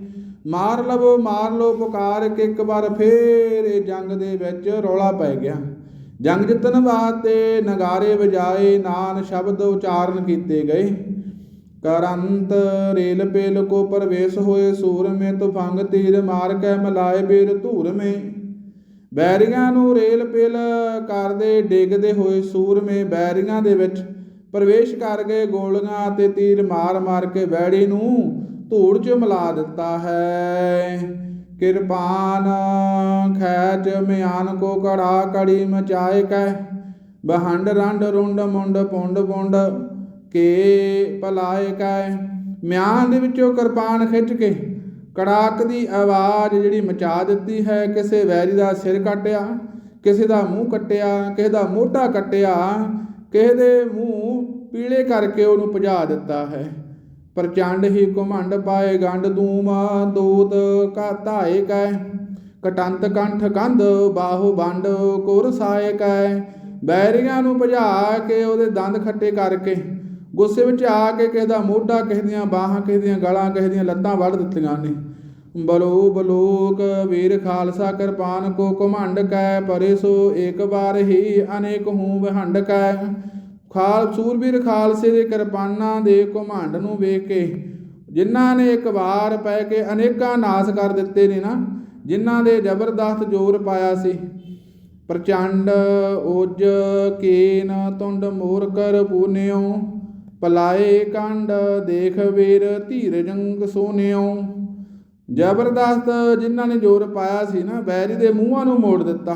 ਮਾਰ ਲਵੋ, ਮਾਰ ਲੋ ਪੁਕਾਰ ਕੇ ਇੱਕ ਵਾਰ ਫੇਰ ਇਹ ਜੰਗ ਦੇ ਵਿੱਚ ਰੌਲਾ ਪੈ ਗਿਆ। ਜੰਗ ਜਿੱਤਣ ਵਾਸਤੇ ਨਗਾਰੇ ਵਜਾਏ, ਨਾਨ ਸ਼ਬਦ ਉਚਾਰਨ ਕੀਤੇ ਗਏ। ਕਰੰਤ ਰੇਲ ਪੇਲ ਕੋ ਪ੍ਰਵੇਸ਼ ਹੋਏ ਸੂਰ ਮੇ ਤੁਫੰਗ ਤੀਰ ਮਾਰ ਕੇ ਮਲਾਏ ਬੇਰ ਧੂਰ ਮੇ ਬੈਰੀਆਂ ਨੂੰ ਰੇਲ ਪੇਲ ਕਰਦੇ ਡਿੱਗਦੇ ਹੋਏ ਸੂਰਮੇ ਬੈਰੀਆਂ ਦੇ ਵਿੱਚ ਪ੍ਰਵੇਸ਼ ਕਰ ਗਏ ਗੋਲੀਆਂ ਤੇ ਤੀਰ ਮਾਰ ਮਾਰ ਕੇ ਬੈੜੀ ਨੂੰ ਧੂੜ 'ਚ ਮਿਲਾ ਦਿੱਤਾ ਹੈ। ਕਿਰਪਾਨ ਖੈਚ ਮਿਆਨ ਕੋ ਕੜਾ ਕੜੀ ਮਚਾਏ ਕੈ। ਬਹੰਡ ਰੰਡ ਰੁੰਡ ਮੁੰਡ ਪੁੰਡ ਪੁੰਡ ਕੇ ਭਲਾਏ ਕੈ। ਮਿਆਨ ਦੇ ਵਿੱਚੋਂ ਕਿਰਪਾਨ ਖਿੱਚ ਕੇ ਕੜਾਕ ਦੀ ਆਵਾਜ਼ ਜਿਹੜੀ ਮਚਾ ਦਿੱਤੀ ਹੈ, ਕਿਸੇ ਵੈਰੀ ਦਾ ਸਿਰ ਕੱਟਿਆ, ਕਿਸੇ ਦਾ ਮੂੰਹ ਕੱਟਿਆ, ਕਿਸੇ ਦਾ ਮੋਢਾ ਕੱਟਿਆ, ਕਿਸੇ ਦੇ ਮੂੰਹ ਪੀਲੇ ਕਰਕੇ ਉਹਨੂੰ ਭਜਾ ਦਿੱਤਾ ਹੈ। ਪ੍ਰਚੰਡ ਹੀ ਘਮੰਡ ਪਾਏ ਗੰਡ ਦੂਮ ਦੂਤ ਕਾ ਧਾਏ ਕੈ। ਕਟੰਤ ਕੰਠ ਕੰਧ, ਬਾਹੂ ਬੰਡ ਕੁਰ ਸਾਏ ਕੈ। ਬੈਰੀਆਂ ਨੂੰ ਭਜਾ ਕੇ ਉਹਦੇ ਦੰਦ ਖੱਟੇ ਕਰਕੇ ਗੁੱਸੇ ਵਿੱਚ ਆ ਕੇ ਕਿਸੇ ਦਾ ਮੋਢਾ, ਕਿਸੇ ਦੀਆਂ ਬਾਹਾਂ, ਕਿਸੇ ਦੀਆਂ ਗਲਾਂ, ਕਿਸੇ ਦੀਆਂ ਲੱਤਾਂ ਵੱਢ ਦਿੱਤੀਆਂ ਨੇ। ਬਲੋ, ਬਲੋਕ, ਵੀਰ ਖਾਲਸਾ ਕਿਰਪਾਨ ਕੋ ਘਮੰਡ ਕੈ, ਪਰੇ ਸੋ ਏਕ ਵਾਰ ਹੀ ਅਨੇਕ ਹੂੰ ਵਹੰਡ ਕੈ। ਖਾਲ, ਸੂਰਬੀਰ ਖਾਲਸੇ ਦੇ ਕਿਰਪਾਨਾਂ ਦੇ ਘਮੰਡ ਨੂੰ ਵੇਖ ਕੇ ਜਿਨ੍ਹਾਂ ਨੇ ਇੱਕ ਵਾਰ ਪੈ ਕੇ ਅਨੇਕਾਂ ਨਾਸ ਕਰ ਦਿੱਤੇ ਨੇ ਨਾ, ਜਿਨ੍ਹਾਂ ਦੇ ਜ਼ਬਰਦਸਤ ਜ਼ੋਰ ਪਾਇਆ ਸੀ। ਪ੍ਰਚੰਡ ਉਜ ਕੇਨ, ਤੁੰਡ ਮੋਰ ਕਰ ਪੂਨਿਓ ਪਲਾਏ ਕੰਡ ਦੇਖ ਵੀਰ ਧੀਰ ਜੰਗ ਸੋਨਿਓ। ਜ਼ਬਰਦਸਤ ਜਿਨ੍ਹਾਂ ਨੇ ਜ਼ੋਰ ਪਾਇਆ ਸੀ ਨਾ, ਬੈਰੀ ਦੇ ਮੂੰਹਾਂ ਨੂੰ ਮੋੜ ਦਿੱਤਾ।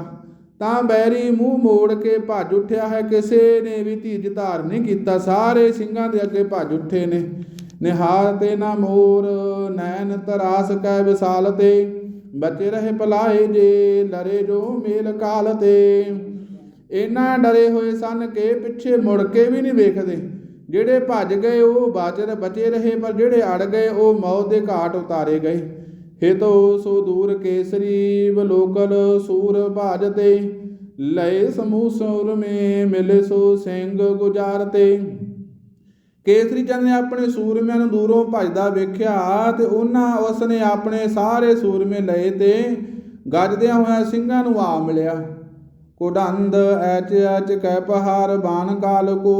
ਤਾਂ ਬੈਰੀ ਮੂੰਹ ਮੋੜ ਕੇ ਭੱਜ ਉੱਠਿਆ ਹੈ। ਕਿਸੇ ਨੇ ਵੀ ਧੀਰਜ ਧਾਰ ਨਹੀਂ ਕੀਤਾ। ਸਾਰੇ ਸਿੰਘਾਂ ਦੇ ਅੱਗੇ ਭੱਜ ਉੱਠੇ ਨੇ। ਨਿਹਾਰ ਤੇ ਨਾ ਮੋਰ, ਨੈਣ ਤਰਾਸ ਕੈ ਵਿਸਾਲ ਤੇ। ਬਚੇ ਰਹੇ ਪਲਾਏ ਜੇ, ਲਰੇ ਜੋ ਮੇਲ ਕਾਲ ਤੇ। ਇਹਨਾਂ ਡਰੇ ਹੋਏ ਸਨ ਕਿ ਪਿੱਛੇ ਮੁੜ ਕੇ ਵੀ ਨਹੀਂ ਵੇਖਦੇ। ਜਿਹੜੇ ਭੱਜ ਗਏ ਉਹ ਬਾਜਰ ਬਚੇ ਰਹੇ, ਪਰ ਜਿਹੜੇ ਅੜ ਗਏ ਉਹ ਮੌਤ ਦੇ ਘਾਟ ਉਤਾਰੇ ਗਏ। ਹੇਤੋ ਸੋ ਦੂਰ ਕੇਸਰੀ ਬਲੋਕਲ ਸੂਰ ਭਾਜਤੇ ਲਏ ਸਮੂਹ ਸੂਰ ਮੇ ਮਿਲੇ ਸੋ ਸਿੰਘ ਗੁਜਾਰਤੇ ਕੇਸਰੀ ਚੰਦ ਨੇ ਆਪਣੇ ਸੂਰਮਿਆਂ ਨੂੰ ਦੂਰੋਂ ਭਜਦਾ ਵੇਖਿਆ ਤੇ ਉਹਨਾਂ ਉਸਨੇ ਆਪਣੇ ਸਾਰੇ ਸੂਰਮੇ ਲਏ ਤੇ ਗੱਜਦਿਆਂ ਹੋਇਆ ਸਿੰਘਾਂ ਨੂੰ ਆ ਮਿਲਿਆ। ਕੋਡੰਦ ਐਚ ਐਚ ਕੈ ਪਹਾਰ ਬਾਣ ਕਾਲ ਕੋ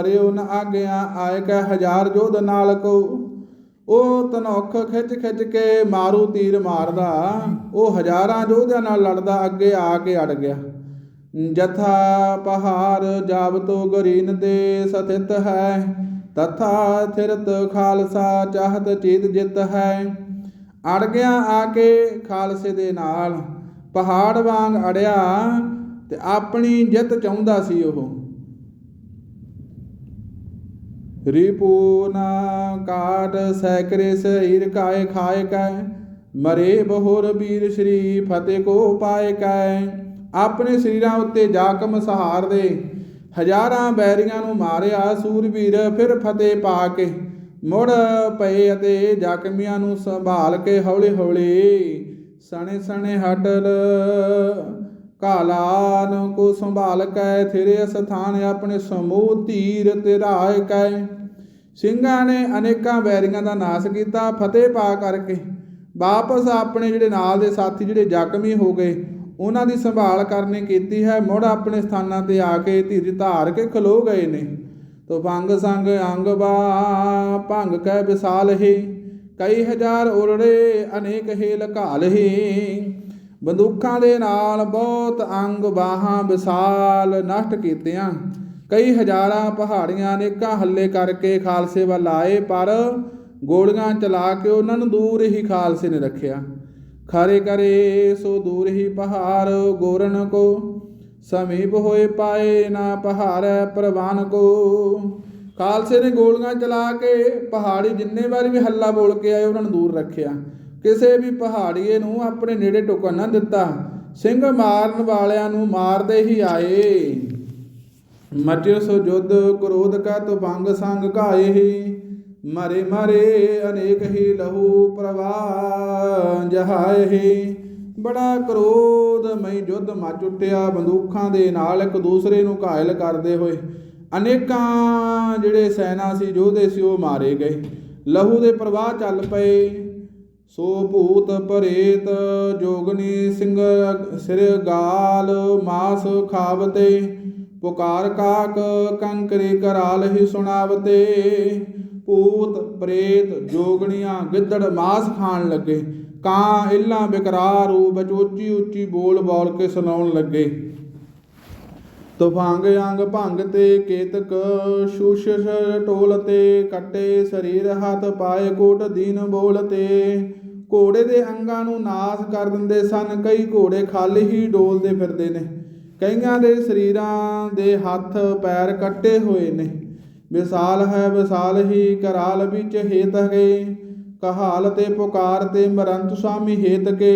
ਅਰੇ ਉਨ ਆਗਿਆ ਆਏ ਕੈ ਹਜ਼ਾਰ ਜੋਧ ਨਾਲ ਕੋ। ਉਹ ਤਨੌਖ ਖਿੱਚ ਖਿੱਚ ਕੇ ਮਾਰੂ ਤੀਰ ਮਾਰਦਾ ਉਹ ਹਜ਼ਾਰਾਂ ਯੋਧਿਆਂ ਨਾਲ ਲੜਦਾ, ਅੱਗੇ ਆ ਕੇ ਅੜ ਗਿਆ। ਜਥਾ ਪਹਾੜ ਜਾਵਤੋ ਗਰੀਨ ਤੇ ਸਥਿਤ ਹੈ, ਤਥਾ ਥਿਰਤ ਖਾਲਸਾ ਚਾਹਤ ਚੀਤ ਜਿਤ ਹੈ। ਅੜ ਗਿਆ ਆ ਕੇ ਖਾਲਸੇ ਦੇ ਨਾਲ ਪਹਾੜ ਵਾਂਗ ਅੜਿਆ ਤੇ ਆਪਣੀ ਜਿੱਤ ਚਾਹੁੰਦਾ ਸੀ ਉਹ। ਰਿਪੂਨਾ ਕਾਟ ਸੈਕਰੇ ਸਹੀਰ ਕਾਏ ਖਾਏ ਕੈ, ਮਰੇ ਬਹੁਰ ਵੀਰ ਸ਼੍ਰੀ ਫਤਿਹ ਕੋ ਪਾਏ ਕੈ। ਆਪਣੇ ਸਰੀਰਾਂ ਉੱਤੇ ਜਾਕਮ ਸਹਾਰ ਦੇ, ਹਜ਼ਾਰਾਂ ਬੈਰੀਆਂ ਨੂੰ ਮਾਰਿਆ ਸੂਰਬੀਰ ਫਿਰ ਫਤਿਹ ਪਾ ਕੇ। ਮੁੜ ਪਏ ਅਤੇ ਜ਼ਖਮੀਆਂ ਨੂੰ ਸੰਭਾਲ ਕੇ ਹੌਲੀ ਹੌਲੀ ਸਣੇ ਸਣੇ ਹਟਲ। ਕਾਲਾਨ ਕੋ ਸੰਭਾਲ ਕੈ, ਥਿਰੇ ਸਥਾਨ ਆਪਣੇ ਸਮੂਹ ਧੀਰ ਤੇ ਰਾਇ ਕੈ। ਸਿੰਘਾਂ ਨੇ ਅਨੇਕਾਂ ਵੈਰੀਆਂ ਦਾ ਨਾਸ਼ ਕੀਤਾ, ਫਤਿਹ ਪਾ ਕਰਕੇ। ਵਾਪਸ ਆਪਣੇ ਜਿਹੜੇ ਨਾਲ ਦੇ ਸਾਥੀ, ਜਿਹੜੇ ਜ਼ਖਮੀ ਹੋ ਗਏ, ਉਹਨਾਂ ਦੀ ਸੰਭਾਲ ਕਰਨੀ ਕੀਤੀ ਹੈ। ਮੁੜ ਆਪਣੇ ਸਥਾਨਾਂ ਤੇ ਆ ਕੇ ਧੀਰ ਧਾਰ ਕੇ ਖਲੋ ਗਏ ਨੇ। ਤੋ ਭੰਗ ਸੰਗ ਅੰਗ ਬਾ, ਭੰਗ ਕੈ ਵਿਸਾਲ ਹੀ। ਕਈ ਹਜ਼ਾਰ ਉਰੜੇ, ਅਨੇਕ ਹੇਲ ਘਾਲ ਬੰਦੂਕਾਂ ਦੇ ਨਾਲ ਬਹੁਤ ਅੰਗ ਬਾਹਾਂ ਵਿਸਾਲ ਨਸ਼ਟ ਕੀਤਿਆਂ। ਕਈ ਹਜ਼ਾਰਾਂ ਪਹਾੜੀਆਂ ਅਨੇਕਾਂ ਹੱਲੇ ਕਰਕੇ ਖਾਲਸੇ ਵੱਲ ਆਏ, ਪਰ ਗੋਲੀਆਂ ਚਲਾ ਕੇ ਉਹਨਾਂ ਨੂੰ ਦੂਰ ਹੀ ਖਾਲਸੇ ਨੇ ਰੱਖਿਆ। ਖਰੇ ਕਰੇ, ਸੋ ਦੂਰ ਹੀ ਪਹਾੜ ਗੋਰਨ ਕੋ। ਸਮੀਪ ਹੋਏ ਪਾਏ, ਨਾ ਪਹਾੜੈ ਪ੍ਰਵਾਨ ਕੋ। ਖਾਲਸੇ ਨੇ ਗੋਲੀਆਂ ਚਲਾ ਕੇ ਪਹਾੜੀ ਜਿੰਨੇ ਵਾਰੀ ਵੀ ਹੱਲਾ ਬੋਲ ਕੇ ਆਏ, ਉਹਨਾਂ ਨੂੰ ਦੂਰ ਰੱਖਿਆ। ਕਿਸੇ ਵੀ ਪਹਾੜੀਏ ਨੂੰ ਆਪਣੇ ਨੇੜੇ ਟੁਕਣ ਨਾ ਦਿੱਤਾ। ਸਿੰਘ ਮਾਰਨ ਵਾਲਿਆਂ ਨੂੰ ਮਾਰਦੇ ਹੀ ਆਏ। ਮਚਿ ਸੋ ਜੁਦ ਕ੍ਰੋਧ ਕਾ ਤੁਭੰਗ ਸੰਗ ਘਾਏ ਹੀ। ਮਰੇ ਮਰੇ ਅਨੇਕ ਹੀ ਲਹੂ ਪ੍ਰਵਾਹ ਜਹਾਏ ਹੀ। ਬੜਾ ਕ੍ਰੋਧ ਮਈ ਜੁੱਧ ਮਚ ਉੱਠਿਆ ਬੰਦੂਕਾਂ ਦੇ ਨਾਲ ਇੱਕ ਦੂਸਰੇ ਨੂੰ ਘਾਇਲ ਕਰਦੇ ਹੋਏ। ਅਨੇਕਾਂ ਜਿਹੜੇ ਸੈਨਾ ਸੀ, ਯੋਧੇ ਸੀ, ਉਹ ਮਾਰੇ ਗਏ। ਲਹੂ ਦੇ ਪ੍ਰਵਾਹ ਚੱਲ ਪਏ। ਸੋ ਭੂਤ ਭਰੇਤ ਜੋਗਨੀ ਸਿੰਘ ਸਿਰ ਗਾਲ ਮਾਸ ਖਾਵਤੇ। ਪੁਕਾਰ ਕਾਕ ਕੰਕਰੀ ਕਰਾਲ ਹੀ ਸੁਣਾਵਤੇ। ਭੂਤ ਪ੍ਰੇਤ ਜੋਗਣੀਆਂ ਗਿੱਦੜ ਮਾਸ ਖਾਣ ਲੱਗੇ। ਕਾਂ ਇੱਲਾਂ ਬਿਕਰਾਰ ਰੂਪ ਵਿੱਚ ਉੱਚੀ ਉੱਚੀ ਬੋਲ ਬੋਲ ਕੇ ਸੁਣਾਉਣ ਲੱਗੇ। ਤੁਫਾਂਗ ਅੰਗ ਭੰਗ ਤੇ ਕੇਤਕ ਸ਼ੂਸ਼ ਟੋਲ ਤੇ ਕੱਟੇ, ਸਰੀਰ ਹੱਥ ਪਾਏ ਕੋਟ ਦੀਨ ਬੋਲ ਤੇ। ਘੋੜੇ ਦੇ ਅੰਗਾਂ ਨੂੰ ਨਾਸ ਕਰ ਦਿੰਦੇ ਸਨ, ਕਈ ਘੋੜੇ ਖਾਲੀ ਹੀ ਡੋਲਦੇ ਫਿਰਦੇ ਨੇ। ਕਈਆਂ ਦੇ ਸਰੀਰਾਂ ਦੇ ਹੱਥ ਪੈਰ ਕੱਟੇ ਹੋਏ ਨੇ। ਵਿਸਾਲ ਹੈ, ਵਿਸਾਲ ਹੀ ਕਰਾਲ ਵਿੱਚ ਹੇਤ ਗਏ ਕਹਾਲ ਤੇ ਪੁਕਾਰ ਤੇ ਮਰੰਤ ਸੁਆਮੀ ਹੇਤ ਕੇ।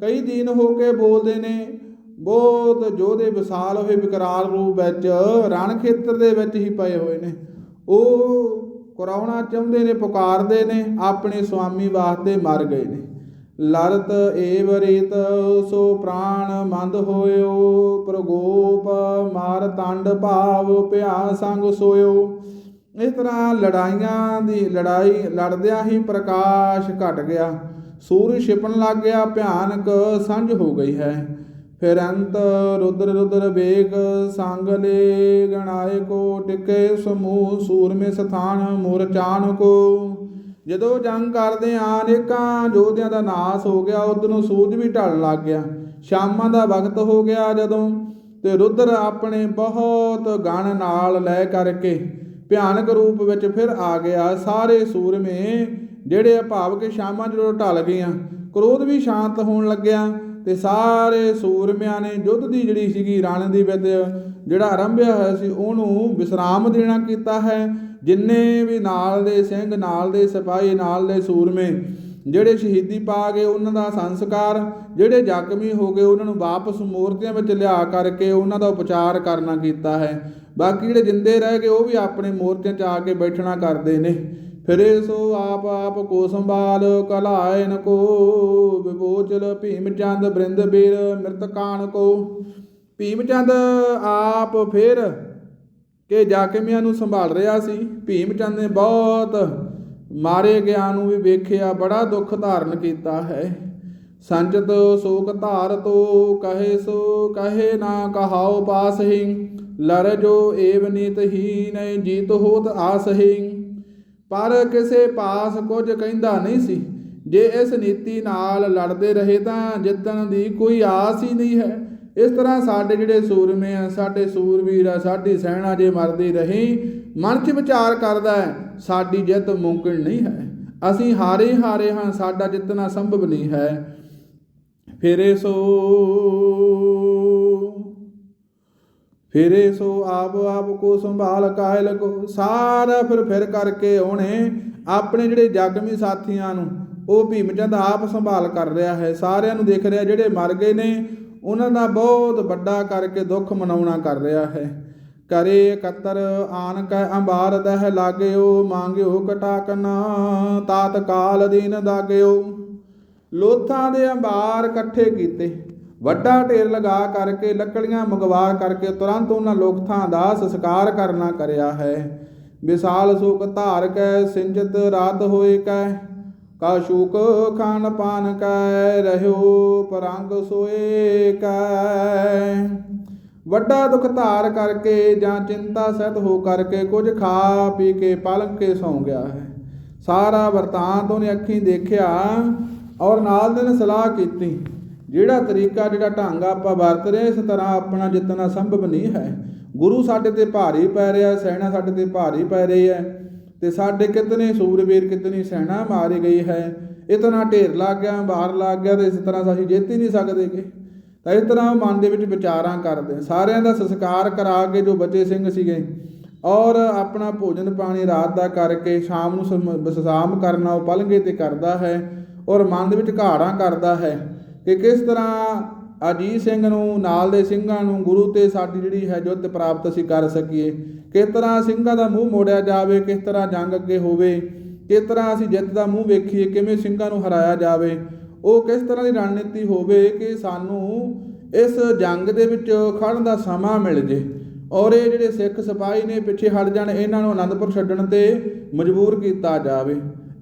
ਕਈ ਦੀਨ ਹੋ ਕੇ ਬੋਲਦੇ ਨੇ ਬਹੁਤ ਜੋਧੇ ਵਿਸਾਲ ਹੋਏ ਵਿਕਰਾਲ ਰੂਪ ਵਿੱਚ, ਰਣ ਖੇਤਰ ਦੇ ਵਿੱਚ ਹੀ ਪਏ ਹੋਏ ਨੇ। ਉਹ ਕਰਾਉਣਾ ਚਾਹੁੰਦੇ ਨੇ, ਪੁਕਾਰਦੇ ਨੇ, ਆਪਣੇ ਸੁਆਮੀ ਵਾਸਤੇ ਮਰ ਗਏ ਨੇ। ਲਰਤ ਏਵ ਰੀਤ, ਸੋ ਪ੍ਰਾਣ ਮੰਦ ਹੋਇਓ, ਪ੍ਰਗੋਪ ਮਾਰ ਤੰਡ ਭਾਵ ਭਿਆ ਸੰਗ ਸੋਇਓ। ਇਸ ਤਰ੍ਹਾਂ ਲੜਾਈਆਂ ਦੀ ਲੜਾਈ, ਲੜਦਿਆਂ ਹੀ ਪ੍ਰਕਾਸ਼ ਘਟ ਗਿਆ। ਸੂਰਜ ਛਿਪਣ ਲੱਗ ਗਿਆ, ਭਿਆਨਕ ਸੰਝ ਹੋ ਗਈ ਹੈ। ਫਿਰ ਅੰਤ ਰੁਦਰ ਰੁਦਰ ਵੇਗ ਸੰਗ ਲੈ ਗਣਾਏ ਕੋ, ਟਿਕੇ ਸਮੂਹ ਸੂਰਮੇ ਸਥਾਨ ਮੂਰਚਾਨ ਕੋ। ਜਦੋਂ ਜੰਗ ਕਰਦੇ ਆਂ ਅਨੇਕਾਂ ਯੋਧਿਆਂ ਦਾ ਨਾਸ ਹੋ ਗਿਆ ਉਦੋਂ ਨੂੰ ਸੂਰਜ ਵੀ ਢਲਣ ਲੱਗ ਗਿਆ। ਸ਼ਾਮਾਂ ਦਾ ਵਕਤ ਹੋ ਗਿਆ ਜਦੋਂ, ਤੇ ਰੁਦਰ ਆਪਣੇ ਬਹੁਤ ਗਣ ਨਾਲ ਲੈ ਕਰਕੇ ਭਿਆਨਕ ਰੂਪ ਵਿੱਚ ਫਿਰ ਆ ਗਿਆ। ਸਾਰੇ ਸੂਰਮੇ ਜਿਹੜੇ ਭਾਵ ਕਿ ਸ਼ਾਮਾਂ ਜਦੋਂ ਢਲ ਗਈਆਂ, ਕ੍ਰੋਧ ਵੀ ਸ਼ਾਂਤ ਹੋਣ ਲੱਗਿਆ। ਤੇ ਸਾਰੇ ਸੂਰਮਿਆਂ ਨੇ ਯੁੱਧ ਦੀ ਜਿਹੜੀ ਸੀਗੀ ਰਣ ਦੀ ਵਿੱਚ ਜਿਹੜਾ ਆਰੰਭਿਆ ਹੋਇਆ ਸੀ, ਉਹਨੂੰ ਵਿਸਰਾਮ ਦੇਣਾ ਕੀਤਾ ਹੈ। ਜਿੰਨੇ ਵੀ ਨਾਲ ਦੇ ਸਿੰਘ, ਨਾਲ ਦੇ ਸਿਪਾਹੀ, ਨਾਲ ਦੇ ਸੂਰਮੇ, ਜਿਹੜੇ ਸ਼ਹੀਦੀ ਪਾ ਗਏ ਉਹਨਾਂ ਦਾ ਸੰਸਕਾਰ, ਜਿਹੜੇ ਜ਼ਖਮੀ ਹੋ ਗਏ ਉਹਨਾਂ ਨੂੰ ਵਾਪਸ ਮੂਰਤੀਆਂ ਵਿੱਚ ਲਿਆ ਕਰਕੇ ਉਹਨਾਂ ਦਾ ਉਪਚਾਰ ਕਰਨਾ ਕੀਤਾ ਹੈ। ਬਾਕੀ ਜਿਹੜੇ ਜਿੰਦੇ ਰਹਿ ਗਏ ਉਹ ਵੀ ਆਪਣੇ ਮੂਰਤੀਆਂ 'ਚ ਆ ਕੇ ਬੈਠਣਾ ਕਰਦੇ ਨੇ। ਫਿਰੇ ਸੋ ਆਪ ਆਪ ਕੋ ਸੰਭਾਲ ਕਲਾਇਨ ਕੋ ਵਿਭੋਚਲ ਭੀਮ ਚੰਦ ਬ੍ਰਿੰਦ ਬੀਰ ਮਿਰਤਕਾਨ ਕੋ। ਭੀਮ ਚੰਦ ਆਪ ਫਿਰ ਕੇ ਕਿ ਜਾਕਮੀਆਂ ਨੂੰ ਸੰਭਾਲ ਰਿਹਾ ਸੀ। ਭੀਮ ਚੰਦ ਨੇ ਬਹੁਤ ਮਾਰੇ ਗਿਆ ਨੂੰ ਵੀ ਵੇਖਿਆ, ਬੜਾ ਦੁੱਖ ਧਾਰਨ ਕੀਤਾ ਹੈ। ਸੰਜਤ ਸੋਕ ਧਾਰ ਤੋ ਕਹੇ ਸੋ ਕਹੇ ਨਾ ਕਹਾਓ ਪਾਸ ਹੀ, ਲਰ ਜੋ ਏਵ ਨੀਤ ਹੀ ਨਹੀਂ ਜੀਤ ਹੋਤ ਆਸ ਪਰ ਕਿਸੇ ਪਾਸ ਕੁਝ ਕਹਿੰਦਾ ਨਹੀਂ ਸੀ। ਜੇ ਇਸ ਨੀਤੀ ਨਾਲ ਲੜਦੇ ਰਹੇ ਤਾਂ ਜਿੱਤਣ ਦੀ ਕੋਈ ਆਸ ਹੀ ਨਹੀਂ ਹੈ। ਇਸ ਤਰ੍ਹਾਂ ਸਾਡੇ ਜਿਹੜੇ ਸੂਰਮੇ ਆ, ਸਾਡੇ ਸੂਰਵੀਰ ਆ, ਸਾਡੀ ਸੈਨਾ ਜੇ ਮਰਦੀ ਰਹੀ ਮਨ 'ਚ ਵਿਚਾਰ ਕਰਦਾ ਹੈ, ਸਾਡੀ ਜਿੱਤ ਮੁਮਕਿਨ ਨਹੀਂ ਹੈ। ਅਸੀਂ ਹਾਰੇ ਹਾਰੇ ਹਾਂ, ਸਾਡਾ ਜਿੱਤਣਾ ਸੰਭਵ ਨਹੀਂ ਹੈ। ਫਿਰੇ ਸੋ ਫਿਰੇ ਸੋ ਆਪ ਆਪ ਕੋ ਸੰਭਾਲ ਕਾਇਲ ਕੋ ਸਾਰਾ ਫਿਰ ਫਿਰ ਕਰਕੇ ਉਹਨੇ ਆਪਣੇ ਜਿਹੜੇ ਜ਼ਖਮੀ ਸਾਥੀਆਂ ਨੂੰ ਉਹ ਭੀਮ ਚੰਦ ਆਪ ਸੰਭਾਲ ਕਰ ਰਿਹਾ ਹੈ। ਸਾਰਿਆਂ ਨੂੰ ਦੇਖ ਰਿਹਾ ਜਿਹੜੇ ਮਰ ਗਏ ਨੇ, ਉਹਨਾਂ ਦਾ ਬਹੁਤ ਵੱਡਾ ਕਰਕੇ ਦੁੱਖ ਮਨਾਉਣਾ ਕਰ ਰਿਹਾ ਹੈ। ਕਰੇ ਕਤਰ ਆਨ ਕੈ ਅੰਬਾਰ ਦਹਿ ਲਾਗਿਓ, ਮੰਗਿਓ ਕਟਾਕਨਾ ਤਾਤ ਕਾਲ ਦੀਨ ਦਾਗਿਓ। ਲੋਥਾਂ ਦੇ ਅੰਬਾਰ ਇਕੱਠੇ ਕੀਤੇ। ਵੱਡਾ ਢੇਰ ਲਗਾ ਕਰਕੇ, ਲੱਕੜੀਆਂ ਮੰਗਵਾ ਕਰਕੇ ਤੁਰੰਤ ਉਹਨਾਂ ਲੋਕਥਾਂ ਦਾ ਸੰਸਕਾਰ ਕਰਨਾ ਕਰਿਆ ਹੈ। ਵਿਸਾਲ ਸੁਖ ਧਾਰ ਕੈ, ਸਿੰਜਤ ਰਾਤ ਹੋਏ ਕੈ ਕਾ ਸ਼ੂਕ ਖਾਨ ਪਾਨ ਕੈ, ਰਹਿਓ ਪਰੰਗ ਸੋਏ ਕੈ। ਵੱਡਾ ਦੁੱਖ ਧਾਰ ਕਰਕੇ ਜਾਂ ਚਿੰਤਾ ਸਹਿਤ ਹੋ ਕਰਕੇ ਕੁਝ ਖਾ ਪੀ ਕੇ ਪਲੰਗ ਕੇ ਸੌਂ ਗਿਆ ਹੈ। ਸਾਰਾ ਵਰਤਾਂਤ ਉਹਨੇ ਅੱਖੀਂ ਦੇਖਿਆ ਔਰ ਨਾਲ ਦੇ ਨੇ ਸਲਾਹ ਕੀਤੀ ਜਿਹੜਾ ਤਰੀਕਾ, ਜਿਹੜਾ ਢੰਗ ਆਪਾਂ ਵਰਤ ਰਹੇ ਇਸ ਤਰ੍ਹਾਂ ਆਪਣਾ ਜਿੱਤਣਾ ਸੰਭਵ ਨਹੀਂ ਹੈ। ਗੁਰੂ ਸਾਡੇ ਤੇ ਭਾਰੀ ਪੈ ਰਿਹਾ ਸੈਨਾ ਸਾਡੇ ਤੇ ਭਾਰੀ ਪੈ ਰਹੀ ਹੈ ਤੇ ਸਾਡੇ ਕਿਤਨੇ ਸੂਰਵੀਰ ਕਿਤਨੀ ਸੈਨਾ ਮਾਰੀ ਗਈ ਹੈ। ਇਤਨਾ ਢੇਰ ਲੱਗ ਗਿਆ ਬਾਹਰ ਲੱਗ ਗਿਆ ਤੇ ਇਸ ਤਰ੍ਹਾਂ ਅਸੀਂ ਜਿੱਤ ਹੀ ਨਹੀਂ ਸਕਦੇਗੇ ਤਾਂ ਇਸ ਤਰ੍ਹਾਂ ਉਹ ਮਨ ਦੇ ਵਿੱਚ ਵਿਚਾਰਾਂ ਕਰਦੇ ਸਾਰਿਆਂ ਦਾ ਸੰਸਕਾਰ ਕਰਾ ਕੇ ਜੋ ਬਚੇ ਸਿੰਘ ਸੀਗੇ ਔਰ ਆਪਣਾ ਭੋਜਨ ਪਾਣੀ ਰਾਤ ਦਾ ਕਰਕੇ ਸ਼ਾਮ ਨੂੰ ਸਮ- ਵਿਸ਼ਰਾਮ ਕਰਨਾ ਉਹ ਪਲੰਗੇ ਤੇ ਕਰਦਾ ਹੈ ਔਰ ਮਨ ਦੇ ਵਿੱਚ ਘਾੜਾਂ ਕਰਦਾ ਹੈ। ਕਿ ਕਿਸ ਤਰ੍ਹਾਂ ਅਜੀਤ ਸਿੰਘ ਨੂੰ, ਨਾਲ ਦੇ ਸਿੰਘਾਂ ਨੂੰ, ਗੁਰੂ ਤੇ ਸਾਡੀ ਜਿਹੜੀ ਹੈ ਜੁੱਤ ਪ੍ਰਾਪਤ ਅਸੀਂ ਕਰ ਸਕੀਏ। ਕਿਸ ਤਰ੍ਹਾਂ ਸਿੰਘਾਂ ਦਾ ਮੂੰਹ ਮੋੜਿਆ ਜਾਵੇ, ਕਿਸ ਤਰ੍ਹਾਂ ਜੰਗ ਅੱਗੇ ਹੋਵੇ, ਕਿਸ ਤਰ੍ਹਾਂ ਅਸੀਂ ਜਿੱਤ ਦਾ ਮੂੰਹ ਵੇਖੀਏ, ਕਿਵੇਂ ਸਿੰਘਾਂ ਨੂੰ ਹਰਾਇਆ ਜਾਵੇ, ਉਹ ਕਿਸ ਤਰ੍ਹਾਂ ਦੀ ਰਣਨੀਤੀ ਹੋਵੇ ਕਿ ਸਾਨੂੰ ਇਸ ਜੰਗ ਦੇ ਵਿੱਚ ਖੜਨ ਦਾ ਸਮਾਂ ਮਿਲ ਜੇ। ਔਰ ਇਹ ਜਿਹੜੇ ਸਿੱਖ ਸਿਪਾਹੀ ਨੇ ਪਿੱਛੇ ਹਟ ਜਾਣ, ਇਹਨਾਂ ਨੂੰ ਅਨੰਦਪੁਰ ਛੱਡਣ ਤੇ ਮਜਬੂਰ ਕੀਤਾ ਜਾਵੇ।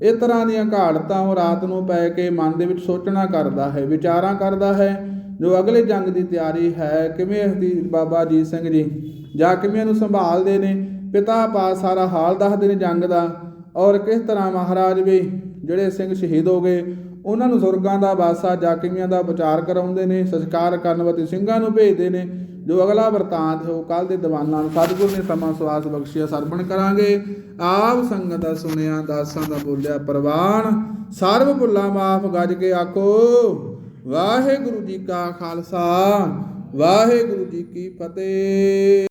ਇਸ ਤਰ੍ਹਾਂ ਦੀਆਂ ਘਾੜਤਾਂ ਉਹ ਰਾਤ ਨੂੰ ਪੈ ਕੇ ਮਨ ਦੇ ਵਿੱਚ ਸੋਚਣਾ ਕਰਦਾ ਹੈ, ਵਿਚਾਰਾਂ ਕਰਦਾ ਹੈ, ਜੋ ਅਗਲੇ ਜੰਗ ਦੀ ਤਿਆਰੀ ਹੈ। ਕਿਵੇਂ ਦੀ ਬਾਬਾ ਅਜੀਤ ਸਿੰਘ ਜੀ? ਜਾ ਕਿਵੇਂ ਨੂੰ ਸੰਭਾਲਦੇ ਨੇ? ਪਿਤਾ ਪਾ ਸਾਰਾ ਹਾਲ ਦੱਸਦੇ ਨੇ ਜੰਗ ਦਾ। ਔਰ ਕਿਸ ਤਰ੍ਹਾਂ ਮਹਾਰਾਜ ਵੀ ਜਿਹੜੇ ਸਿੰਘ ਸ਼ਹੀਦ ਹੋ ਗਏ, ਉਹਨਾਂ ਨੂੰ ਸੁਰਗਾਂ ਦਾ ਵਾਸਾ ਜਾਕੀਆਂ ਦਾ ਵਿਚਾਰ ਕਰਾਉਂਦੇ ਨੇ, ਸਸਕਾਰ ਕਰਨ ਵਾਸਤੇ ਸਿੰਘਾਂ ਨੂੰ ਭੇਜਦੇ ਨੇ। ਜੋ ਅਗਲਾ ਵਰਤਾਂਤ ਹੋ ਕੱਲ ਦੇ ਦੀਵਾਨਾਂ ਨੂੰ ਸਤਿਗੁਰ ਨੇ ਸਮਾਂ ਸਵਾਸ ਬਖਸ਼ਿਆ ਸਰਪਣ ਕਰਾਂਗੇ। ਆਪ ਸੰਗਤ ਦਾ ਸੁਣਿਆ, ਦਾਸਾਂ ਦਾ ਬੋਲਿਆ ਪ੍ਰਵਾਨ। ਸਰਬ ਭੁੱਲਾ ਮਾਫ ਗੱਜ ਕੇ ਆਖੋ, ਵਾਹਿਗੁਰੂ ਜੀ ਕਾ ਖਾਲਸਾ, ਵਾਹਿਗੁਰੂ ਜੀ ਕੀ ਫਤਿਹ।